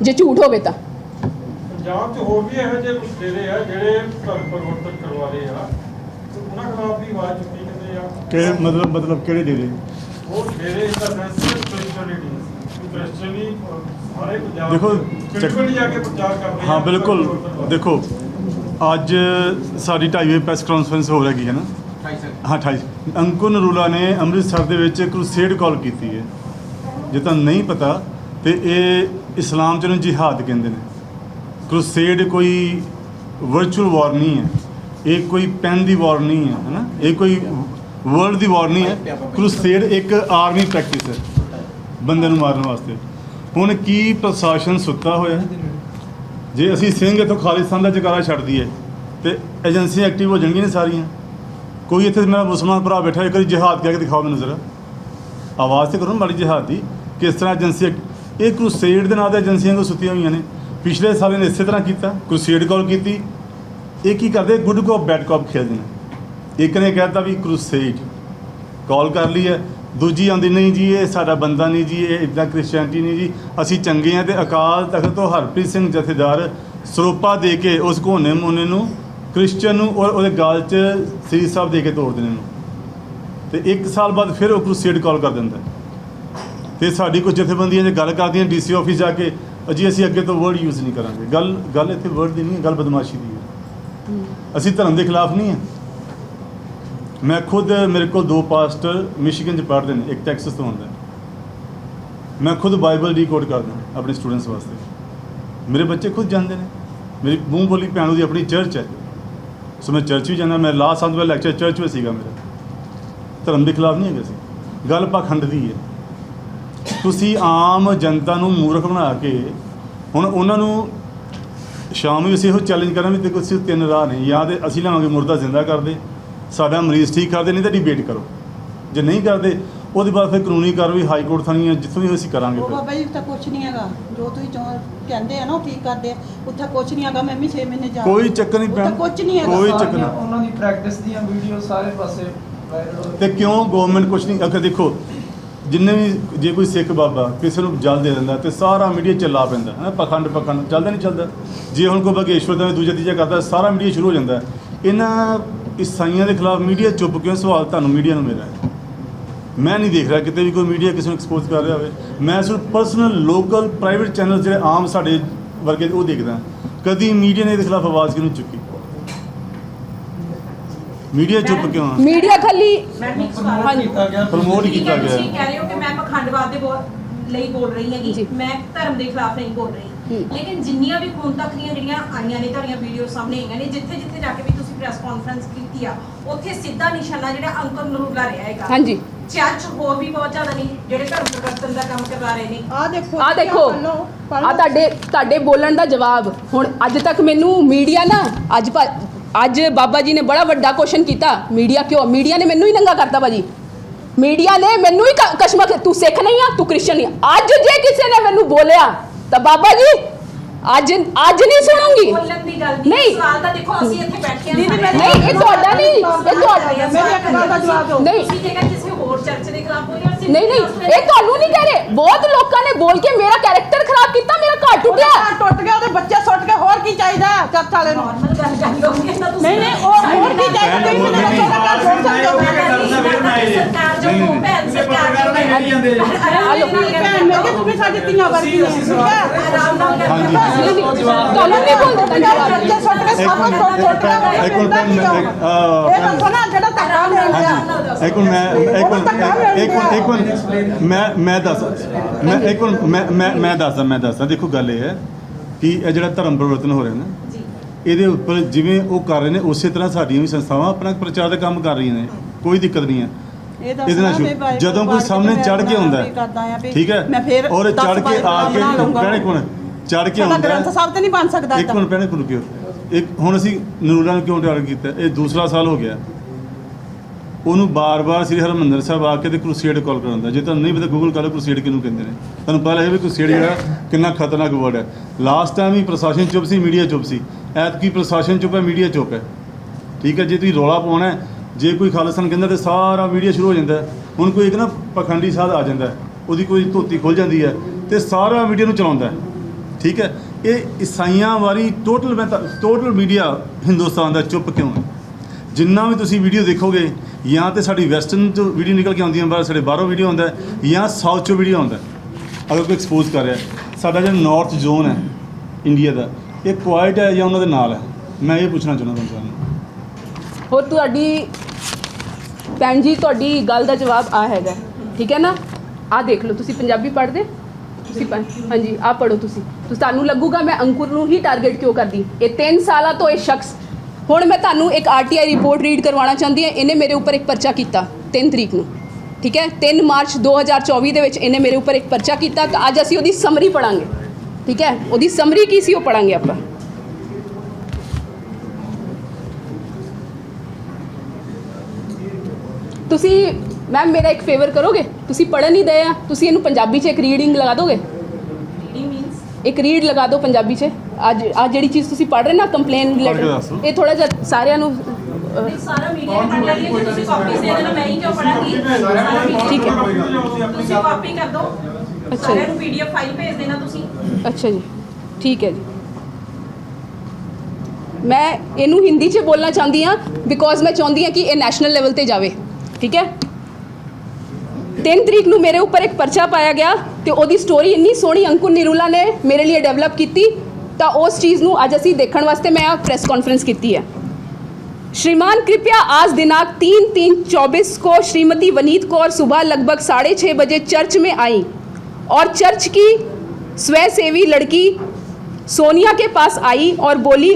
ਜੇ ਝੂਠ ਹੋਵੇ ਤਾਂ। ਪੰਜਾਬ 'ਚ ਹੋਰ ਵੀ ਇਹੋ ਜਿਹੇ ਕੁਝ ਡੇਰੇ ਆ ਜਿਹੜੇ ਧਰਮ ਪਰਿਵਰਤਨ ਕਰਵਾ ਰਹੇ ਆ। ਤੇ ਉਹਨਾਂ ਖਿਲਾਫ ਵੀ ਆਵਾਜ਼ ਚੁੱਕੀ ਕਹਿੰਦੇ ਆ। ਕਿ ਮਤਲਬ ਮਤਲਬ ਕਿਹੜੇ ਡੇਰੇ ਉਹ ਡੇਰੇ ਦਾ ਸੈਂਸ ਕ੍ਰਿਸਚੀਅਨਿਟੀ ਕ੍ਰਿਸਚੀਅਨਿਟੀ ਸਾਰੇ ਪੰਜਾਬ ਦੇਖੋ, ਚ ਬਿਲਕੁਲ ਜਾ ਕੇ ਪ੍ਰਚਾਰ ਕਰ ਰਹੇ ਆ ਹਾਂ ਬਿਲਕੁਲ। ਦੇਖੋ ਅੱਜ ਸਾਡੀ 2:30 ਵਜੇ ਪ੍ਰੈਸ ਕਾਨਫਰੰਸ ਹੋ ਰਹੀ ਹੈ ਨਾ? ਹਾਂ 28 ਅੰਕੁਰ ਨਰੂਲਾ ਨੇ ਅੰਮ੍ਰਿਤਸਰ ਦੇ ਵਿੱਚ ਕਰੂਸੇਡ ਕਾਲ ਕੀਤੀ ਹੈ। ਜੇ ਤੁਹਾਨੂੰ ਨਹੀਂ ਪਤਾ ਤੇ ਇਹ ਇਸਲਾਮ ਚ ਨੂੰ ਜਿਹਾਦ ਕਹਿੰਦੇ ਨੇ। ਕਰੂਸੇਡ ਕੋਈ ਵਰਚੁਅਲ ਵਾਰ ਨਹੀਂ ਹੈ। ਇਹ ਕੋਈ ਪੈਨ ਦੀ ਵਾਰ ਨਹੀਂ ਹੈ ਹੈਨਾ ਇਹ ਕੋਈ ਵਰਲਡ ਦੀ ਵਾਰ ਨਹੀਂ ਹੈ। ਕਰੂਸੇਡ ਇੱਕ ਆਰਮੀ ਪ੍ਰੈਕਟਿਸ ਹੈ ਬੰਦੇ ਨੂੰ ਮਾਰਨ ਵਾਸਤੇ। ਹੁਣ ਕੀ ਪ੍ਰਸ਼ਾਸਨ ਸੁੱਤਾ ਹੋਇਆ? ਹੈ? ਜੇ ਅਸੀਂ ਸਿੰਘ ਇੱਥੋਂ ਖਾਲਿਸਤਾਨ ਦਾ ਜਕਾਰਾ ਛੱਡ ਦਈਏ, ਤੇ ਏਜੰਸੀਆਂ ਐਕਟਿਵ ਹੋ ਜਾਣਗੀਆਂ ਨੇ ਸਾਰੀਆਂ। ਕੋਈ ਇੱਥੇ ਮੇਰਾ ਮੁਸਲਮਾਨ ਭਰਾ ਬੈਠਾ, ਇੱਕ ਵਾਰੀ ਜਿਹਾਦ ਕਹਿ ਕੇ ਦਿਖਾਓ ਮੈਨੂੰ ਜ਼ਰਾ। ਆਵਾਜ਼ ਤੇ ਕਰੋ ਮਾੜੀ ਜਿਹਾਦ ਦੀ, ਕਿਸ ਤਰ੍ਹਾਂ ਏਜੰਸੀ ਐਕ- ਇਹ ਕਰੂਸੇਡ ਦੇ ਨਾਂ ਤੇ ਏਜੰਸੀਆਂ ਕੋ ਸੁੱਤੀਆਂ ਹੋਈਆਂ ਨੇ। ਪਿਛਲੇ ਸਾਲ ਨੇ ਇਸੇ ਤਰ੍ਹਾਂ ਕੀਤਾ ਕਰੂਸੇਡ ਕਾਲ ਕੀਤੀ। ਇਹ ਕੀ ਕਰਦੇ? ਗੁੱਡ ਕੋਪ ਬੈਡ ਕੋਪ ਖੇਡਦੇ ਨੇ। ਇੱਕ ਨੇ ਕਹਿਤਾ ਵੀ ਕਰੂਸੇਡ ਕਾਲ ਕਰ ਲਈ ਹੈ। ਦੂਜੀ ਆਉਂਦੀ ਨਹੀਂ ਜੀ ਇਹ ਸਾਡਾ ਬੰਦਾ ਨਹੀਂ ਜੀ ਇਹ ਇਦਾਂ ਕ੍ਰਿਸਚੀਅਨਟੀ ਨਹੀਂ ਜੀ। ਅਸੀਂ ਚੰਗੇ ਆ ਤੇ ਅਕਾਲ ਤਖਤ ਤੋਂ ਹਰਪ੍ਰੀਤ ਸਿੰਘ ਜਥੇਦਾਰ ਸਰੋਪਾ ਦੇ ਕੇ ਉਸ ਕੋਨੇ ਮੋਨੇ ਨੂੰ ਕ੍ਰਿਸਚੀਅਨ ਨੂੰ ਔਰ ਉਹਦੇ ਗਾਲ 'ਚ ਸ੍ਰੀ ਸਾਹਿਬ ਦੇ ਕੇ ਤੋੜ ਦੇਣੇ ਨੂੰ। ਤੇ ਇੱਕ ਸਾਲ ਬਾਅਦ ਫਿਰ ਉਹ ਕਰੂਸੇਡ ਕਾਲ ਕਰ ਦਿੰਦਾ। ਤੇ ਸਾਡੀ ਕੁਝ ਜਥੇਬੰਦੀਆਂ ਜੇ ਗੱਲ ਕਰਦੀਆਂ ਡੀਸੀ ਆਫਿਸ ਜਾ ਕੇ ਅਜੀ ਅਸੀਂ ਅੱਗੇ ਤੋਂ ਵਰਡ ਯੂਜ਼ ਨਹੀਂ ਕਰਾਂਗੇ। ਗੱਲ ਗੱਲ ਇੱਥੇ ਵਰਡ ਦੀ ਨਹੀਂ ਗੱਲ ਬਦਮਾਸ਼ੀ ਦੀ ਹੈ। ਅਸੀਂ ਧਰਮ ਦੇ ਖਿਲਾਫ ਨਹੀਂ ਹੈ। ਮੈਂ ਖੁਦ ਮੇਰੇ ਕੋਲ ਦੋ ਪਾਸਟਰ ਮਿਸ਼ੀਗਨ ਚ ਪੜ੍ਹਦੇ ਨੇ, ਇੱਕ ਟੈਕਸਸ ਤੋਂ ਹੁੰਦਾ ਮੈਂ ਖੁਦ ਬਾਈਬਲ ਰੀਕੋਡ ਕਰਦਾ, ਆਪਣੇ ਸਟੂਡੈਂਟਸ ਵਾਸਤੇ। ਮੇਰੇ ਬੱਚੇ ਖੁਦ ਜਾਂਦੇ ਨੇ। ਮੇਰੀ ਮੂੰਹ ਬੋਲੀ ਭੈਣ ਦੀ ਆਪਣੀ ਚਰਚ ਹੈ। ਸੋ ਮੈਂ ਚਰਚ ਵੀ ਜਾਂਦਾ, ਮੈਂ ਲਾਸਟ ਸੰਤ ਵਾਲਾ ਲੈਕਚਰ ਚਰਚ ਵਿੱਚ ਸੀਗਾ ਮੇਰਾ। ਧਰਮ ਦੇ ਖਿਲਾਫ ਨਹੀਂ ਹੈਗਾ ਸੀ। ਗੱਲ ਪਖੰਡ ਦੀ ਹੈ। ਤੁਸੀਂ ਆਮ ਜਨਤਾ ਨੂੰ ਮੂਰਖ ਬਣਾ ਕੇ ਹੁਣ ਉਹਨਾਂ ਨੂੰ ਸ਼ਾਮ ਨੂੰ ਅਸੀਂ ਇਹੋ ਚੈਲੰਜ ਕਰਾਂ ਵੀ ਦੇਖੋ ਸਿਰਫ ਤਿੰਨ ਰਾਹ ਨਹੀਂ ਜਾਂ ਤੇ ਅਸੀਂ ਲਾਵਾਂਗੇ ਮੁਰਦਾ ਜ਼ਿੰਦਾ ਕਰਦੇ। ਸਾਡਾ ਮਰੀਜ਼ ਠੀਕ ਕਰਦੇ ਨਹੀਂ ਤਾਂ ਡਿਬੇਟ ਕਰੋ। ਜੇ ਨਹੀਂ ਕਰਦੇ ਉਹਦੇ ਬਾਅਦ ਫਿਰ ਕਾਨੂੰਨੀ ਕਾਰਵਾਈ ਹਾਈ ਕੋਰਟ ਥਾਣੀ ਜਿੱਥੋਂ ਵੀ ਅਸੀਂ ਕਰਾਂਗੇ ਉਹ ਫਿਰ। ਬਾਬਾ ਜੀ ਤਾਂ ਕੁਝ ਨਹੀਂ ਹੈਗਾ। ਜੋ ਤੁਸੀਂ ਚਾਹ ਕਹਿੰਦੇ ਆ ਨਾ ਉਹ ਠੀਕ ਕਰਦੇ ਆ। ਉੱਥੇ ਕੁਝ ਨਹੀਂ ਹੈਗਾ ਮੈਂ ਵੀ 6 ਮਹੀਨੇ ਜਾ ਕੋਈ ਚੱਕਰ ਨਹੀਂ ਭੈਣ, ਕੁਝ ਨਹੀਂ ਹੈਗਾ ਕੋਈ ਚੱਕਰ ਨਹੀਂ। ਉਹਨਾਂ ਦੀ ਪ੍ਰੈਕਟਿਸ ਦੀਆਂ ਵੀਡੀਓ ਸਾਰੇ ਪਾਸੇ ਵਾਇਰਲ ਤੇ ਕਿਉਂ ਗਵਰਨਮੈਂਟ ਕੁਝ ਨਹੀਂ? ਅਗਰ ਦੇਖੋ ਜਿੰਨੇ ਵੀ ਜੇ ਕੋਈ ਸਿੱਖ ਬਾਬਾ ਕਿਸੇ ਨੂੰ ਜਲ ਦੇ ਦਿੰਦਾ ਤੇ ਸਾਰਾ ਮੀਡੀਆ ਚੱਲਾ ਪੈਂਦਾ ਹੈ ਪਖੰਡ ਪਖੰਡ। ਚੱਲਦਾ ਨਹੀਂ ਚੱਲਦਾ। ਜੇ ਹੁਣ ਕੋਈ ਬਗੇਸ਼ਵਰ ਦਾ ਦੂਜਾ ਤੀਜਾ ਕਰਦਾ ਸਾਰਾ ਮੀਡੀਆ ਸ਼ੁਰੂ ਹੋ ਜਾਂਦਾ। ਇਹਨਾਂ ਈਸਾਈਆਂ ਦੇ ਖਿਲਾਫ ਮੀਡੀਆ ਚੁੱਪ ਕਿਉਂ? ਸਵਾਲ ਤੁਹਾਨੂੰ ਮੀਡੀਆ ਨੂੰ ਮੇਰਾ ਹੈ। ਮੈਂ ਨਹੀਂ ਦੇਖ ਰਿਹਾ ਕਿਤੇ ਵੀ ਕੋਈ ਮੀਡੀਆ ਕਿਸੇ ਨੂੰ ਐਕਸਪੋਜ਼ ਕਰ ਰਿਹਾ ਹੋਵੇ। ਮੈਂ ਸਿਰਫ ਪਰਸਨਲ ਲੋਕਲ ਪ੍ਰਾਈਵੇਟ ਚੈਨਲ ਜਿਹੜੇ ਆਮ ਸਾਡੇ ਵਰਗੇ ਉਹ ਦੇਖਦਾ ਕਦੀ ਮੀਡੀਆ ਨੇ ਇਹਦੇ ਖਿਲਾਫ ਆਵਾਜ਼ ਕਿਉਂ ਨਹੀਂ ਚੁੱਕੀ? ਮੀਡੀਆ ਚੁੱਪ ਕਿਉਂ ਆ? ਮੀਡੀਆ ਖਾਲੀ ਪ੍ਰਮੋਟ ਕੀਤਾ ਹੈ ਗਿਆ ਤੁਸੀਂ ਕਹਿ ਰਹੇ ਹੋ ਕਿ ਮੈਂ ਪਖੰਡਵਾਦ ਦੇ ਬੋਲ ਲਈ ਬੋਲ ਰਹੀ ਜੀ। ਹੈਗੀ ਮੈਂ ਧਰਮ ਦੇ ਖਿਲਾਫ ਨਹੀਂ ਬੋਲ ਰਹੀ। ਹੂੰ। ਲੇਕਿਨ ਜਿੰਨੀਆਂ ਵੀ ਹੁਣ ਤੱਕ ਦੀਆਂ ਜਿਹੜੀਆਂ ਆਈਆਂ ਨੇ ਤੁਹਾਡੀਆਂ ਵੀਡੀਓ ਸਾਹਮਣੇ ਆਈਆਂ ਨੇ ਜਿੱਥੇ ਜਿੱਥੇ ਜਾ ਕੇ ਵੀ ਪ੍ਰੈਸ ਕਾਨਫਰੰਸ ਕੀਤੀ ਆ ਉੱਥੇ ਸਿੱਧਾ ਨਿਸ਼ਾਨਾ ਜਿਹੜਾ ਅੰਕਲ ਨਰੂਲਾ ਰਿਹਾ ਹੈਗਾ। ਹਾਂਜੀ। ਚਰਚ ਹੋਰ ਵੀ ਬਹੁਤ ਜ਼ਿਆਦਾ ਨੇ ਜਿਹੜੇ ਧਰਮ ਪਰਿਵਰਤਨ ਦਾ ਕੰਮ ਕਰਵਾ ਰਹੇ ਨੇ। ਆ ਦੇਖੋ ਆ ਦੇਖੋ ਆ ਤੁਹਾਡੇ ਤੁਹਾਡੇ ਬੋਲਣ ਦਾ ਜਵਾਬ। ਹੁਣ ਅੱਜ ਤੱਕ ਮੈਨੂੰ ਮੀਡੀਆ ਨਾ ਅੱਜ ਭਾ- ਅੱਜ ਬਾਬਾ ਜੀ ਨੇ ਬੜਾ ਵੱਡਾ ਕੁਐਸਚਨ ਕੀਤਾ ਮੀਡੀਆ ਕਿਉਂ? ਮੀਡੀਆ ਨੇ ਮੈਨੂੰ ਹੀ ਨੰਗਾ ਕਰਤਾ ਭਾਜੀ। ਮੀਡੀਆ ਨੇ ਮੈਨੂੰ ਹੀ ਕ- ਕਸ਼ਮਾ ਕਿ ਤੂੰ ਸਿੱਖ ਨਹੀਂ ਆ ਤੂੰ ਕ੍ਰਿਸਚਨ ਨਹੀਂ ਆ। ਅੱਜ ਜੇ ਕਿਸੇ ਨੇ ਮੈਨੂੰ ਬੋਲਿਆ ਤਾਂ ਬਾਬਾ ਜੀ ਅੱਜ ਅੱਜ ਨਹੀਂ ਸੁਣੂੰਗੀ। ਬੋਲਣ ਦੀ ਗੱਲ ਨਹੀਂ। ਸਵਾਲ ਤਾਂ ਦੇਖੋ ਅਸੀਂ ਇੱਥੇ ਬੈਠੇ ਹਾਂ ਨਹੀਂ ਇਹ ਤੁਹਾਡਾ ਨਹੀਂ ਇਹ ਤੁਹਾਡਾ ਮੇਰੇ ਇੱਕ ਗੱਲ ਦਾ ਜਵਾਬ ਦਿਓ ਨਹੀਂ। ਤੁਸੀਂ ਜੇਕਰ ਕਿਸੇ ਹੋਰ ਚਰਚ ਦੇ ਖਿਲਾਫ ਹੋ ਅਸੀਂ ਨਹੀਂ ਨਹੀਂ ਇਹ ਤੁਹਾਨੂੰ ਨਹੀਂ ਕਹਿ ਰਹੇ। ਬਹੁਤ ਲੋਕਾਂ ਨੇ ਬੋਲ ਕੇ ਮੇਰਾ ਕੈਰੈਕਟਰ ਖਰਾਬ ਕੀਤਾ ਮੇਰਾ ਘਰ ਟੁੱਟਿਆ ਘਰ ਟੁੱਟ ਗਿਆ ਉਹਦੇ ਬੱਚੇ ਸੁੱਟ ਕੇ ਹੋਰ ਕੀ ਚਾਹੀਦਾ ਚਰਚ ਵਾਲੇ ਨੂੰ? ਨਾਰਮਲ ਗੱਲ ਕਰ ਤੁਸੀਂ ਨਹੀਂ ਨਹੀਂ ਉਹ ਹੋਰ ਕੀ ਚਾਹੀਦਾ ਤੁਸੀਂ ਮੈਨੂੰ ਦੱਸੋ ਉਹਦਾ ਘਰ ਟੁੱਟ ਸਕਦਾ ਸਰਕਾਰ ਜੋ ਭੈਣ ਸਰਕਾਰ ਜੋ ਹਲੋ। ਭੈਣ ਮੇਰੇ ਤੂੰ ਵੀ ਸਾਡੀ ਧੀਆਂ ਵਰਗੀ ਹੈ ਠੀਕ ਹੈ ਆਰਾਮ ਨਾਲ ਕਰ ਹਾਂਜੀ। ਨਹੀਂ ਨਹੀਂ ਤੁਹਾਨੂੰ ਨਹੀਂ ਬੋਲਦੇ ਤੁਹਾਨੂੰ ਬੱਚੇ ਸੁੱਟ ਕੇ ਸਭ ਕੁਝ ਟੁੱਟ ਟੁੱਟ ਗਿਆ ਇੱਕ ਮਿੰਟ, ਇੱਕ ਮਿੰਟ, ਇੱਕ, ਅਹ, ਇਹ ਦੱਸੋ ਨਾ ਜਿਹੜਾ ਧੱਕਾ ਮਿਲ ਰਿਹਾ ਹਾਂਜੀ ਇੱਕ ਮਿੰਟ ਮੈਂ ਇੱਕ ਮਿੰਟ ਇੱਕ ਮਿੰਟ ਇੱਕ ਮਿੰਟ ਮੈਂ ਮੈਂ ਦੱਸ ਮੈਂ ਇੱਕ ਮਿੰਟ ਮੈਂ ਮੈਂ ਮੈਂ ਦੱਸਦਾ ਮੈਂ ਦੱਸਦਾ ਦੇਖੋ ਗੱਲ ਇਹ ਹੈ ਕਿ ਇਹ ਜਿਹੜਾ ਧਰਮ ਪਰਿਵਰਤਨ ਹੋ ਰਿਹਾ ਨਾ ਜੀ। ਇਹਦੇ ਉੱਪਰ ਜਿਵੇਂ ਉਹ ਕਰ ਰਹੇ ਨੇ ਉਸੇ ਤਰ੍ਹਾਂ ਸਾਡੀਆਂ ਵੀ ਸੰਸਥਾਵਾਂ ਆਪਣਾ ਪ੍ਰਚਾਰ ਦਾ ਕੰਮ ਕਰ ਰਹੀਆਂ ਨੇ। ਕੋਈ ਦਿੱਕਤ ਨਹੀਂ ਹੈ। ਇਹਦੇ ਨਾਲ ਸ਼ੁਰੂ- ਜਦੋਂ ਕੋਈ ਸਾਹਮਣੇ ਮੈਂ ਚੜ੍ਹ ਕੇ ਆਉਂਦਾ ਠੀਕ ਹੈ? ਮੈਂ ਫਿਰ ਔਰ ਚੜ ਕੇ ਆ ਕੇ। ਭੈਣੇ ਕੋਣ ਚੜ ਕੇ ਆਉਂਦਾ ਗ੍ਰੰਥ। ਸਾਹਿਬ ਤੇ ਨਹੀਂ ਬਣ ਸਕਦਾ ਇੱਕ ਮਿੰਟ ਪਹਿਲੇ ਕੋਲ ਕਿਉਂ ਇੱਕ ਹੁਣ ਅਸੀਂ ਨਨੂਰਾਂ ਨੂੰ ਕਿਉਂ ਟਾਰਗੇਟ ਕੀਤਾ? ਇਹ ਦੂਸਰਾ ਸਾਲ ਹੋ ਗਿਆ। ਉਹਨੂੰ ਬਾਰ-ਬਾਰ ਸ੍ਰੀ ਹਰਿਮੰਦਰ ਸਾਹਿਬ ਆ ਕੇ ਤੇ ਕਰੂਸੇਡ ਕਾਲ ਕਰਾਉਂਦਾ ਜੇ ਤੁਹਾਨੂੰ ਨਹੀਂ ਪਤਾ ਗੂਗਲ ਕਰ ਲਓ ਕਰੂਸੇਡ ਕਿਹਨੂੰ ਕਹਿੰਦੇ ਨੇ। ਤੁਹਾਨੂੰ ਪਤਾ ਲੱਗੇ ਵੀ ਕਰੂਸੇਡ ਜਿਹੜਾ ਕਿੰਨਾ ਖਤਰਨਾਕ ਵਰਡ ਹੈ। ਲਾਸਟ ਟਾਈਮ ਹੀ ਪ੍ਰਸ਼ਾਸਨ ਚੁੱਪ ਸੀ ਮੀਡੀਆ ਚੁੱਪ ਸੀ। ਐਤਕੀ ਪ੍ਰਸ਼ਾਸਨ ਚੁੱਪ ਹੈ ਮੀਡੀਆ ਚੁੱਪ ਹੈ। ਠੀਕ ਹੈ ਜੇ ਤੁਸੀਂ ਰੌਲਾ ਪਾਉਣਾ ਜੇ ਕੋਈ ਖਾਲਿਸਤਾਨ ਕਹਿੰਦਾ ਤੇ ਸਾਰਾ ਮੀਡੀਆ ਸ਼ੁਰੂ ਹੋ ਜਾਂਦਾ ਹੁਣ ਕੋਈ ਇੱਕ ਨਾ ਪਖੰਡੀ ਸਾਧ ਆ ਜਾਂਦਾ ਉਹਦੀ ਕੋਈ ਧੋਤੀ ਖੁੱਲ ਜਾਂਦੀ ਹੈ ਤੇ ਸਾਰਾ ਮੀਡੀਆ ਨੂੰ ਚਲਾਉਂਦਾ ਠੀਕ ਹੈ? ਇਹ ਈਸਾਈਆਂ ਵਾਰੀ ਟੋਟਲ ਮੈਂ ਟੋਟਲ ਮੀਡੀਆ ਹਿੰਦੁਸਤਾਨ ਦਾ ਚੁੱਪ ਕਿਉਂ ਹੈ? ਜਿੰਨਾ ਵੀ ਤੁਸੀਂ ਵੀਡੀਓ ਦੇਖੋਗੇ, ਜਾਂ ਤੇ ਸਾਡੀ ਵੈਸਟਰਨ ਤੋਂ ਵੀਡੀਓ ਨਿਕਲ ਕੇ ਆਉਂਦੀ ਹੈ ਬਾਹਰ ਸਾਡੇ ਬਾਹਰੋਂ ਵੀਡੀਓ ਆਉਂਦਾ ਜਾਂ ਸਾਊਥ ਚੋਂ ਵੀਡੀਓ ਆਉਂਦਾ ਅਗਰ ਕੋਈ ਐਕਸਪੋਜ਼ ਕਰ ਰਿਹਾ ਸਾਡਾ ਜਿਹੜਾ ਨਾਰਥ ਜ਼ੋਨ ਹੈ, ਇੰਡੀਆ ਦਾ, ਇਹ ਕੁਆਇਟ ਹੈ ਜਾਂ ਉਹਨਾਂ ਦੇ ਨਾਲ ਹੈ? ਮੈਂ ਇਹ ਪੁੱਛਣਾ ਚਾਹੁੰਦਾ ਤੁਹਾਨੂੰ ਹੋਰ ਤੁਹਾਡੀ ਭੈਣ ਜੀ, ਤੁਹਾਡੀ ਗੱਲ ਦਾ ਜਵਾਬ ਆ ਹੈਗਾ। ਠੀਕ ਹੈ ਨਾ? ਆ ਦੇਖ ਲਓ, ਤੁਸੀਂ ਪੰਜਾਬੀ ਪੜ੍ਹਦੇ? ਤੁਸੀਂ ਹਾਂਜੀ, ਆ ਪੜੋ ਤੁਸੀਂ। ਤੁਸੀਂ, ਤੁਹਾਨੂੰ ਲੱਗੂਗਾ ਮੈਂ ਅੰਕੁਰ ਨੂੰ ਹੀ ਟਾਰਗੇਟ ਕਿਉਂ ਕਰਦੀ? ਇਹ 3 ਸਾਲਾਂ ਤੋਂ ਇਹ ਸ਼ਖਸ ਹੁਣ ਮੈਂ ਤੁਹਾਨੂੰ ਇੱਕ ਆਰਟੀਆਈ ਰਿਪੋਰਟ ਰੀਡ ਕਰਵਾਉਣਾ ਚਾਹੁੰਦੀ ਹਾਂ। ਇਹਨੇ ਮੇਰੇ ਉੱਪਰ ਇੱਕ ਪਰਚਾ ਕੀਤਾ 3 ਤਰੀਕ ਨੂੰ। ਠੀਕ ਹੈ? 3 ਮਾਰਚ 2024 ਦੇ ਵਿੱਚ ਇਹਨੇ ਮੇਰੇ ਉੱਪਰ ਇੱਕ ਪਰਚਾ ਕੀਤਾ। ਤਾਂ ਅੱਜ ਅਸੀਂ ਉਹਦੀ ਸਮਰੀ ਪੜਾਂਗੇ ਠੀਕ ਹੈ? ਉਹਦੀ ਸਮਰੀ ਕੀ ਸੀ? ਉਹ ਪੜਾਂਗੇ ਆਪਾਂ। ਤੁਸੀਂ ਮੈਮ ਮੇਰਾ ਇੱਕ ਫੇਵਰ ਕਰੋਗੇ? ਤੁਸੀਂ ਪੜ੍ਹਨ ਹੀ ਦਏ ਆ ਤੁਸੀਂ ਇਹਨੂੰ ਪੰਜਾਬੀ 'ਚ ਇੱਕ ਰੀਡਿੰਗ ਲਗਾ ਦੋਗੇ? ਰੀਡਿੰਗ ਮੀਨਸ ਇੱਕ ਰੀਡ ਲਗਾ ਦਿਓ ਪੰਜਾਬੀ 'ਚ। ਅੱਜ ਆ ਜਿਹੜੀ ਚੀਜ਼ ਤੁਸੀਂ ਪੜ੍ਹ ਰਹੇ ਨਾ ਕੰਪਲੇਨ। ਰਿਲੇਟਡ ਇਹ ਥੋੜਾ ਜਿਹਾ ਸਾਰਿਆਂ ਨੂੰ ਅਹ, ਸਾਰਾ ਮੀਡੀਆ ਨੇ ਪੜ੍ਹ ਲਿਆ ਜੇ ਤੁਸੀਂ ਕਾਪੀ ਦੇ ਦੇਣਾ ਮੈਂ ਹੀ ਕਿਉਂ ਪੜਾਂਗੀ ਸਾਰਾ media ਠੀਕ ਹੈ। ਤੁਸੀਂ ਕਾਪੀ ਕਰ ਦਿਓ ਅੱਛਾ ਸਾਰਿਆਂ ਜੀ। ਨੂੰ ਪੀਡੀਐਫ ਫਾਈਲ ਭੇਜ ਦੇਣਾ ਤੁਸੀਂ। ਅੱਛਾ ਜੀ। ਠੀਕ ਹੈ ਜੀ। ਮੈਂ ਇਹਨੂੰ ਹਿੰਦੀ 'ਚ ਬੋਲਣਾ ਚਾਹੁੰਦੀ ਹਾਂ ਬਿਕੋਜ਼ ਮੈਂ ਚਾਹੁੰਦੀ ਹਾਂ ਕਿ ਇਹ ਨੈਸ਼ਨਲ ਲੈਵਲ ਤੇ ਜਾਵੇ। ਠੀਕ ਹੈ 3 ਤਰੀਕ ਨੂੰ ਮੇਰੇ ਉੱਪਰ ਇੱਕ ਪਰਚਾ ਪਾਇਆ ਗਿਆ ਤੇ ਉਹਦੀ ਸਟੋਰੀ ਇੰਨੀ ਸੋਹਣੀ ਅੰਕੁਰ ਨਿਰੂਲਾ ਨੇ ਮੇਰੇ ਲਈ ਡਿਵੈਲਪ ਕੀਤੀ ਤਾਂ ਉਸ ਚੀਜ਼ ਨੂੰ ਅੱਜ ਅਸੀਂ ਦੇਖਣ ਵਾਸਤੇ ਮੈਂ ਆ ਪ੍ਰੈਸ ਕਾਨਫਰੰਸ ਕੀਤੀ ਹੈ श्रीमान कृपया आज दिनांक तीन तीन चौबीस को श्रीमती वनीत कौर सुबह लगभग साढ़े छः बजे चर्च में आई और चर्च की स्वयंसेवी लड़की सोनिया के पास आई और बोली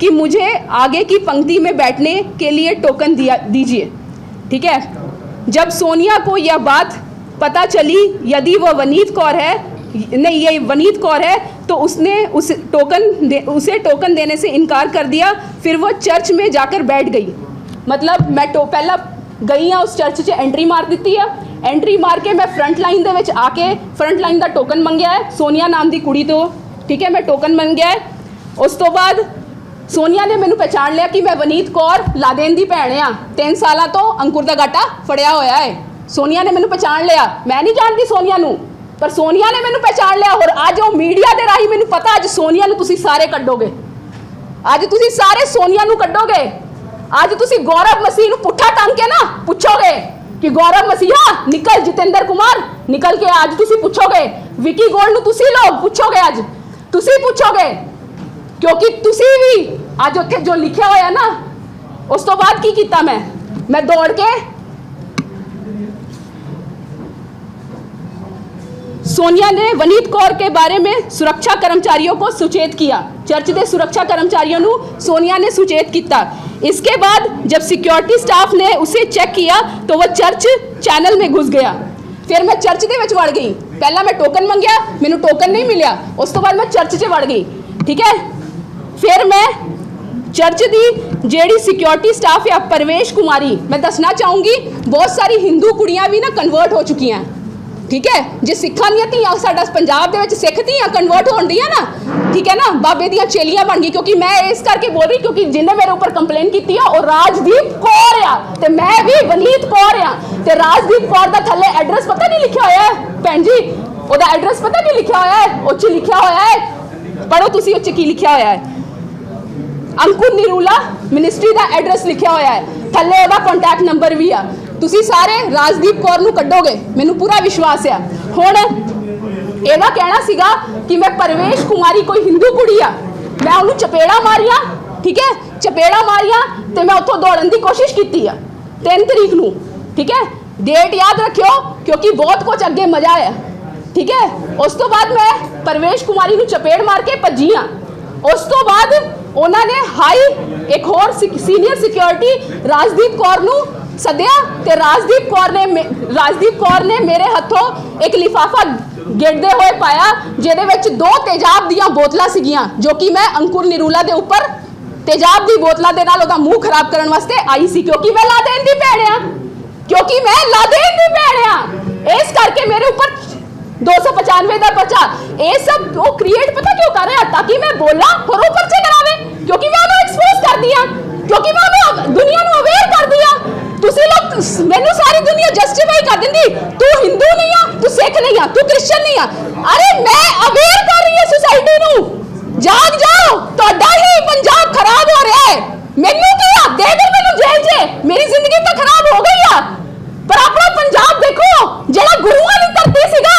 कि मुझे आगे की पंक्ति में बैठने के लिए टोकन दिया दीजिए ठीक है जब सोनिया को यह बात पता चली यदि वह वनीत कौर है नहीं ये वनीत कौर है तो उसने उस टोकन दे, उसे टोकन देने से इनकार कर दिया फिर वो चर्च में जाकर बैठ गई मतलब मैं टो पहला ਗਈ ਆ ਉਸ ਚਰਚ 'ਚ ਐਂਟਰੀ ਮਾਰ ਦਿੱਤੀ ਆ ਐਂਟਰੀ ਮਾਰ ਕੇ ਮੈਂ ਫਰੰਟ ਲਾਈਨ ਦੇ ਵਿੱਚ ਆ ਕੇ ਫਰੰਟ ਲਾਈਨ ਦਾ ਟੋਕਨ ਮੰਗਿਆ ਹੈ ਸੋਨੀਆ ਨਾਮ ਦੀ ਕੁੜੀ ਤੋਂ ਠੀਕ ਹੈ ਮੈਂ ਟੋਕਨ ਮੰਗਿਆ ਹੈ ਉਸ ਤੋਂ ਬਾਅਦ ਸੋਨੀਆ ਨੇ ਮੈਨੂੰ ਪਛਾਣ ਲਿਆ ਕਿ ਮੈਂ ਵਨੀਤ ਕੌਰ ਲਾਦੇਨ ਦੀ ਭੈਣ ਆ। 3 ਸਾਲਾਂ ਤੋਂ ਅੰਕੁਰ ਦਾ ਗਾਟਾ ਫੜਿਆ ਹੋਇਆ ਹੈ ਸੋਨੀਆ ਨੇ ਮੈਨੂੰ ਪਛਾਣ ਲਿਆ। ਮੈਂ ਨਹੀਂ ਜਾਣਦੀ ਸੋਨੀਆ ਨੂੰ, ਪਰ ਸੋਨੀਆ ਨੇ ਮੈਨੂੰ ਪਛਾਣ ਲਿਆ। ਹੋਰ ਅੱਜ ਉਹ ਮੀਡੀਆ ਦੇ ਰਾਹੀਂ ਮੈਨੂੰ ਪਤਾ ਅੱਜ ਸੋਨੀਆ ਨੂੰ ਤੁਸੀਂ ਸਾਰੇ ਕੱਢੋਗੇ। ਅੱਜ ਤੁਸੀਂ ਸਾਰੇ ਸੋਨੀਆ ਨੂੰ ਕੱਢੋਗੇ। ਅੱਜ ਤੁਸੀਂ ਗੌਰਵ ਮਸੀਹ ਨੂੰ ਪੁੱਠਾ ਟੰਗ ਕੇ ਨਾ ਪੁੱਛੋਗੇ ਕਿ ਗੌਰਵ ਮਸੀਹਾ, ਨਿਕਲ ਜਤਿੰਦਰ ਕੁਮਾਰ, ਨਿਕਲ ਕੇ ਅੱਜ ਤੁਸੀਂ ਪੁੱਛੋਗੇ। ਵਿਕੀ ਗੋਲਡ ਨੂੰ ਤੁਸੀਂ ਲੋਕ ਪੁੱਛੋਗੇ ਅੱਜ। ਤੁਸੀਂ ਪੁੱਛੋਗੇ ਕਿਉਂਕਿ ਤੁਸੀਂ ਵੀ ਅੱਜ ਉੱਥੇ ਜੋ ਲਿਖਿਆ ਹੋਇਆ ਨਾ ਉਸ ਤੋਂ ਬਾਅਦ ਕੀ ਕੀਤਾ ਮੈਂ ਮੈਂ ਦੌੜ ਕੇ सोनिया ने वनीत कौर के बारे में सुरक्षा कर्मचारियों को सुचेत किया चर्च के सुरक्षा कर्मचारियों ਨੂੰ सोनिया ने सुचेत किया इसके बाद जब सिक्योरिटी स्टाफ ने उसे चेक किया तो वह चर्च चैनल में घुस गया ਫਿਰ ਮੈਂ ਚਰਚ ਦੇ ਵਿੱਚ ਵੜ ਗਈ ਪਹਿਲਾਂ ਮੈਂ ਟੋਕਨ ਮੰਗਿਆ ਮੈਨੂੰ ਟੋਕਨ ਨਹੀਂ ਮਿਲਿਆ ਉਸ ਤੋਂ ਬਾਅਦ ਮੈਂ ਚਰਚ 'ਚ ਵੜ ਗਈ ਠੀਕ ਹੈ ਫਿਰ ਮੈਂ ਚਰਚ ਦੀ ਜਿਹੜੀ ਸਿਕਿਉਰਿਟੀ ਸਟਾਫ ਹੈ ਪਰਵੇਸ਼ ਕੁਮਾਰੀ, ਮੈਂ ਦੱਸਣਾ ਚਾਹੂੰਗੀ, ਬਹੁਤ ਸਾਰੀ ਹਿੰਦੂ ਕੁੜੀਆਂ ਵੀ ਨਾ ਕਨਵਰਟ ਹੋ ਚੁੱਕੀਆਂ। ਠੀਕ ਹੈ? ਜੇ ਸਿੱਖਾਂ ਦੀਆਂ ਧੀਆਂ ਸਾਡਾ ਪੰਜਾਬ ਦੇ ਵਿੱਚ ਸਿੱਖ ਧੀਆਂ ਕਨਵਰਟ ਹੋਣ ਦੀਆਂ ਨਾ, ਠੀਕ ਹੈ ਨਾ? ਬਾਬੇ ਦੀਆਂ ਚੇਲੀਆਂ ਬਣ ਗਈ, ਕਿਉਂਕਿ ਮੈਂ ਇਸ ਕਰਕੇ ਬੋਲ ਰਹੀ, ਕਿਉਂਕਿ ਜਿਹਨੇ ਮੇਰੇ ਉੱਪਰ ਕੰਪਲੇਨ ਕੀਤੀ ਆ, ਉਹ ਰਾਜਦੀਪ ਕੌਰ ਆ। ਤੇ ਮੈਂ ਵੀ ਵਨੀਤ ਕੌਰ ਆ। ਤੇ ਰਾਜਦੀਪ ਕੌਰ ਦਾ ਥੱਲੇ ਐਡਰੈਸ ਪਤਾ ਨਹੀਂ ਲਿਖਿਆ ਹੋਇਆ ਹੈ? ਭੈਣ ਜੀ, ਉਹਦਾ ਐਡਰੈਸ ਪਤਾ ਨਹੀਂ ਲਿਖਿਆ ਹੋਇਆ ਹੈ? ਉਹ 'ਚ ਲਿਖਿਆ ਹੋਇਆ ਹੈ? ਪੜੋ ਤੁਸੀਂ, ਉਹ 'ਚ ਕੀ ਲਿਖਿਆ ਹੋਇਆ ਹੈ? ਅੰਕੁਰ ਨਿਰੂਲਾ ਮਿਨਿਸਟਰੀ ਦਾ ਐਡਰੈਸ ਲਿਖਿਆ ਹੋਇਆ ਹੈ। ਥੱਲੇ ਉਹਦਾ ਕੰਟੈਕਟ ਨੰਬਰ ਵੀ ਆ। ਤੁਸੀਂ ਸਾਰੇ ਰਾਜਦੀਪ ਕੌਰ ਨੂੰ ਕੱਢੋਗੇ। ਮੈਨੂੰ ਪੂਰਾ ਵਿਸ਼ਵਾਸ ਆ। ਹੁਣ ਇਹਦਾ ਕਹਿਣਾ ਸੀਗਾ ਕਿ ਮੈਂ ਪਰਵੇਸ਼ ਕੁਮਾਰੀ ਕੋਈ ਹਿੰਦੂ ਕੁੜੀ ਆ। ਮੈਂ ਉਹਨੂੰ ਚਪੇੜਾ ਮਾਰੀਆਂ, ਠੀਕ ਹੈ? ਚਪੇੜਾ ਮਾਰੀਆਂ ਤੇ ਮੈਂ ਉੱਥੋਂ ਦੌੜਨ ਦੀ ਕੋਸ਼ਿਸ਼ ਕੀਤੀ ਆ। 3 ਤਰੀਕ ਨੂੰ, ਠੀਕ ਹੈ? ਡੇਟ ਯਾਦ ਰੱਖਿਓ, ਕਿਉਂਕਿ ਬਹੁਤ ਕੁਝ ਅੱਗੇ ਮਜ਼ਾ ਆ ਠੀਕ ਹੈ? ਉਸ ਤੋਂ ਬਾਅਦ ਮੈਂ ਪਰਵੇਸ਼ ਕੁਮਾਰੀ ਨੂੰ ਚਪੇੜ ਮਾਰ ਕੇ ਭੱਜੀ ਆ। ਉਸ ਤੋਂ ਬਾਅਦ ਉਹਨਾਂ ਨੇ ਹਾਈ ਇੱਕ ਹੋਰ ਸੀਨੀਅਰ ਸਿਕਿਉਰਿਟੀ ਰਾਜਦੀਪ ਕੌਰ ਨੂੰ ਸੱਦਿਆ ਤੇ ਰਾਜਦੀਪ ਕੌਰ ਨੇ ਰਾਜਦੀਪ ਕੌਰ ਨੇ ਮੇਰੇ ਹੱਥੋਂ ਇੱਕ ਲਿਫਾਫਾ ਗਿਰਦੇ ਹੋਏ ਪਾਇਆ, ਜਿਹਦੇ ਵਿੱਚ ਦੋ ਤੇਜ਼ਾਬ ਦੀਆਂ ਬੋਤਲਾਂ ਸੀਗੀਆਂ, ਜੋ ਕਿ ਮੈਂ ਅੰਕੁਰ ਨਿਰੂਲਾ ਦੇ ਉੱਪਰ ਤੇਜ਼ਾਬ ਦੀ ਬੋਤਲਾਂ ਦੇ ਨਾਲ ਉਹਦਾ ਮੂੰਹ ਖਰਾਬ ਕਰਨ ਵਾਸਤੇ ਆਈ ਸੀ, ਕਿਉਂਕਿ ਮੈਂ ਲਾਦੇਨ ਦੀ ਭੈਣ ਕਿਉਂਕਿ ਮੈਂ ਲਾਦੇਨ ਦੀ ਭੈਣ ਇਸ ਕਰਕੇ ਮੇਰੇ ਉੱਪਰ 295 ਦਾ ਪਰਚਾ ਇਹ ਸਭ ਉਹ ਕ੍ਰੀਏਟ ਪਤਾ ਕਿਉਂ ਕਰ ਰਿਹਾ ਤਾਂ ਕਿ ਮੈਂ ਬੋਲਾਂ ਹੋਰ ਉਹ ਪਰਚੇ ਕਰਾਵੇ ਕਿਉਂਕਿ ਮੈਂ ਉਹਨੂੰ ਐਕਸਪੋਜ਼ ਕਰਦੀ ਆ ਕਿਉਂਕਿ ਮੈਂ ਉਹਨੂੰ ਦੁਨੀਆ ਨੂੰ ਅਵੇਅਰ ਕਰਦੀ ਆ ਤੁਸੀਂ ਲੋਕ ਮੈਨੂੰ ਸਾਰੀ ਦੁਨੀਆ ਜਸਟੀਫਾਈ ਕਰ ਦਿੰਦੀ ਤੂੰ ਹਿੰਦੂ ਨਹੀਂ ਆ ਤੂੰ ਸਿੱਖ ਨਹੀਂ ਆ ਤੂੰ ਕ੍ਰਿਸਚੀਅਨ ਨਹੀਂ ਆ ਅਰੇ ਮੈਂ ਅਵੇਅਰ ਕਰ ਰਹੀ ਹਾਂ ਸੋਸਾਇਟੀ ਨੂੰ ਜਾਗ ਜਾਓ ਤੁਹਾਡਾ ਹੀ ਪੰਜਾਬ ਖਰਾਬ ਹੋ ਰਿਹਾ ਹੈ ਮੈਨੂੰ ਕੀ ਆ ਦੇ ਦੇ ਮੈਨੂੰ ਜੇਲ੍ਹ 'ਚ ਮੇਰੀ ਜ਼ਿੰਦਗੀ ਤਾਂ ਖਰਾਬ ਹੋ ਗਈ ਆ ਪਰ ਆਪਣਾ ਪੰਜਾਬ ਦੇਖੋ ਜਿਹੜਾ ਗੁਰੂਆਂ ਦੀ ਧਰਤੀ ਸੀਗਾ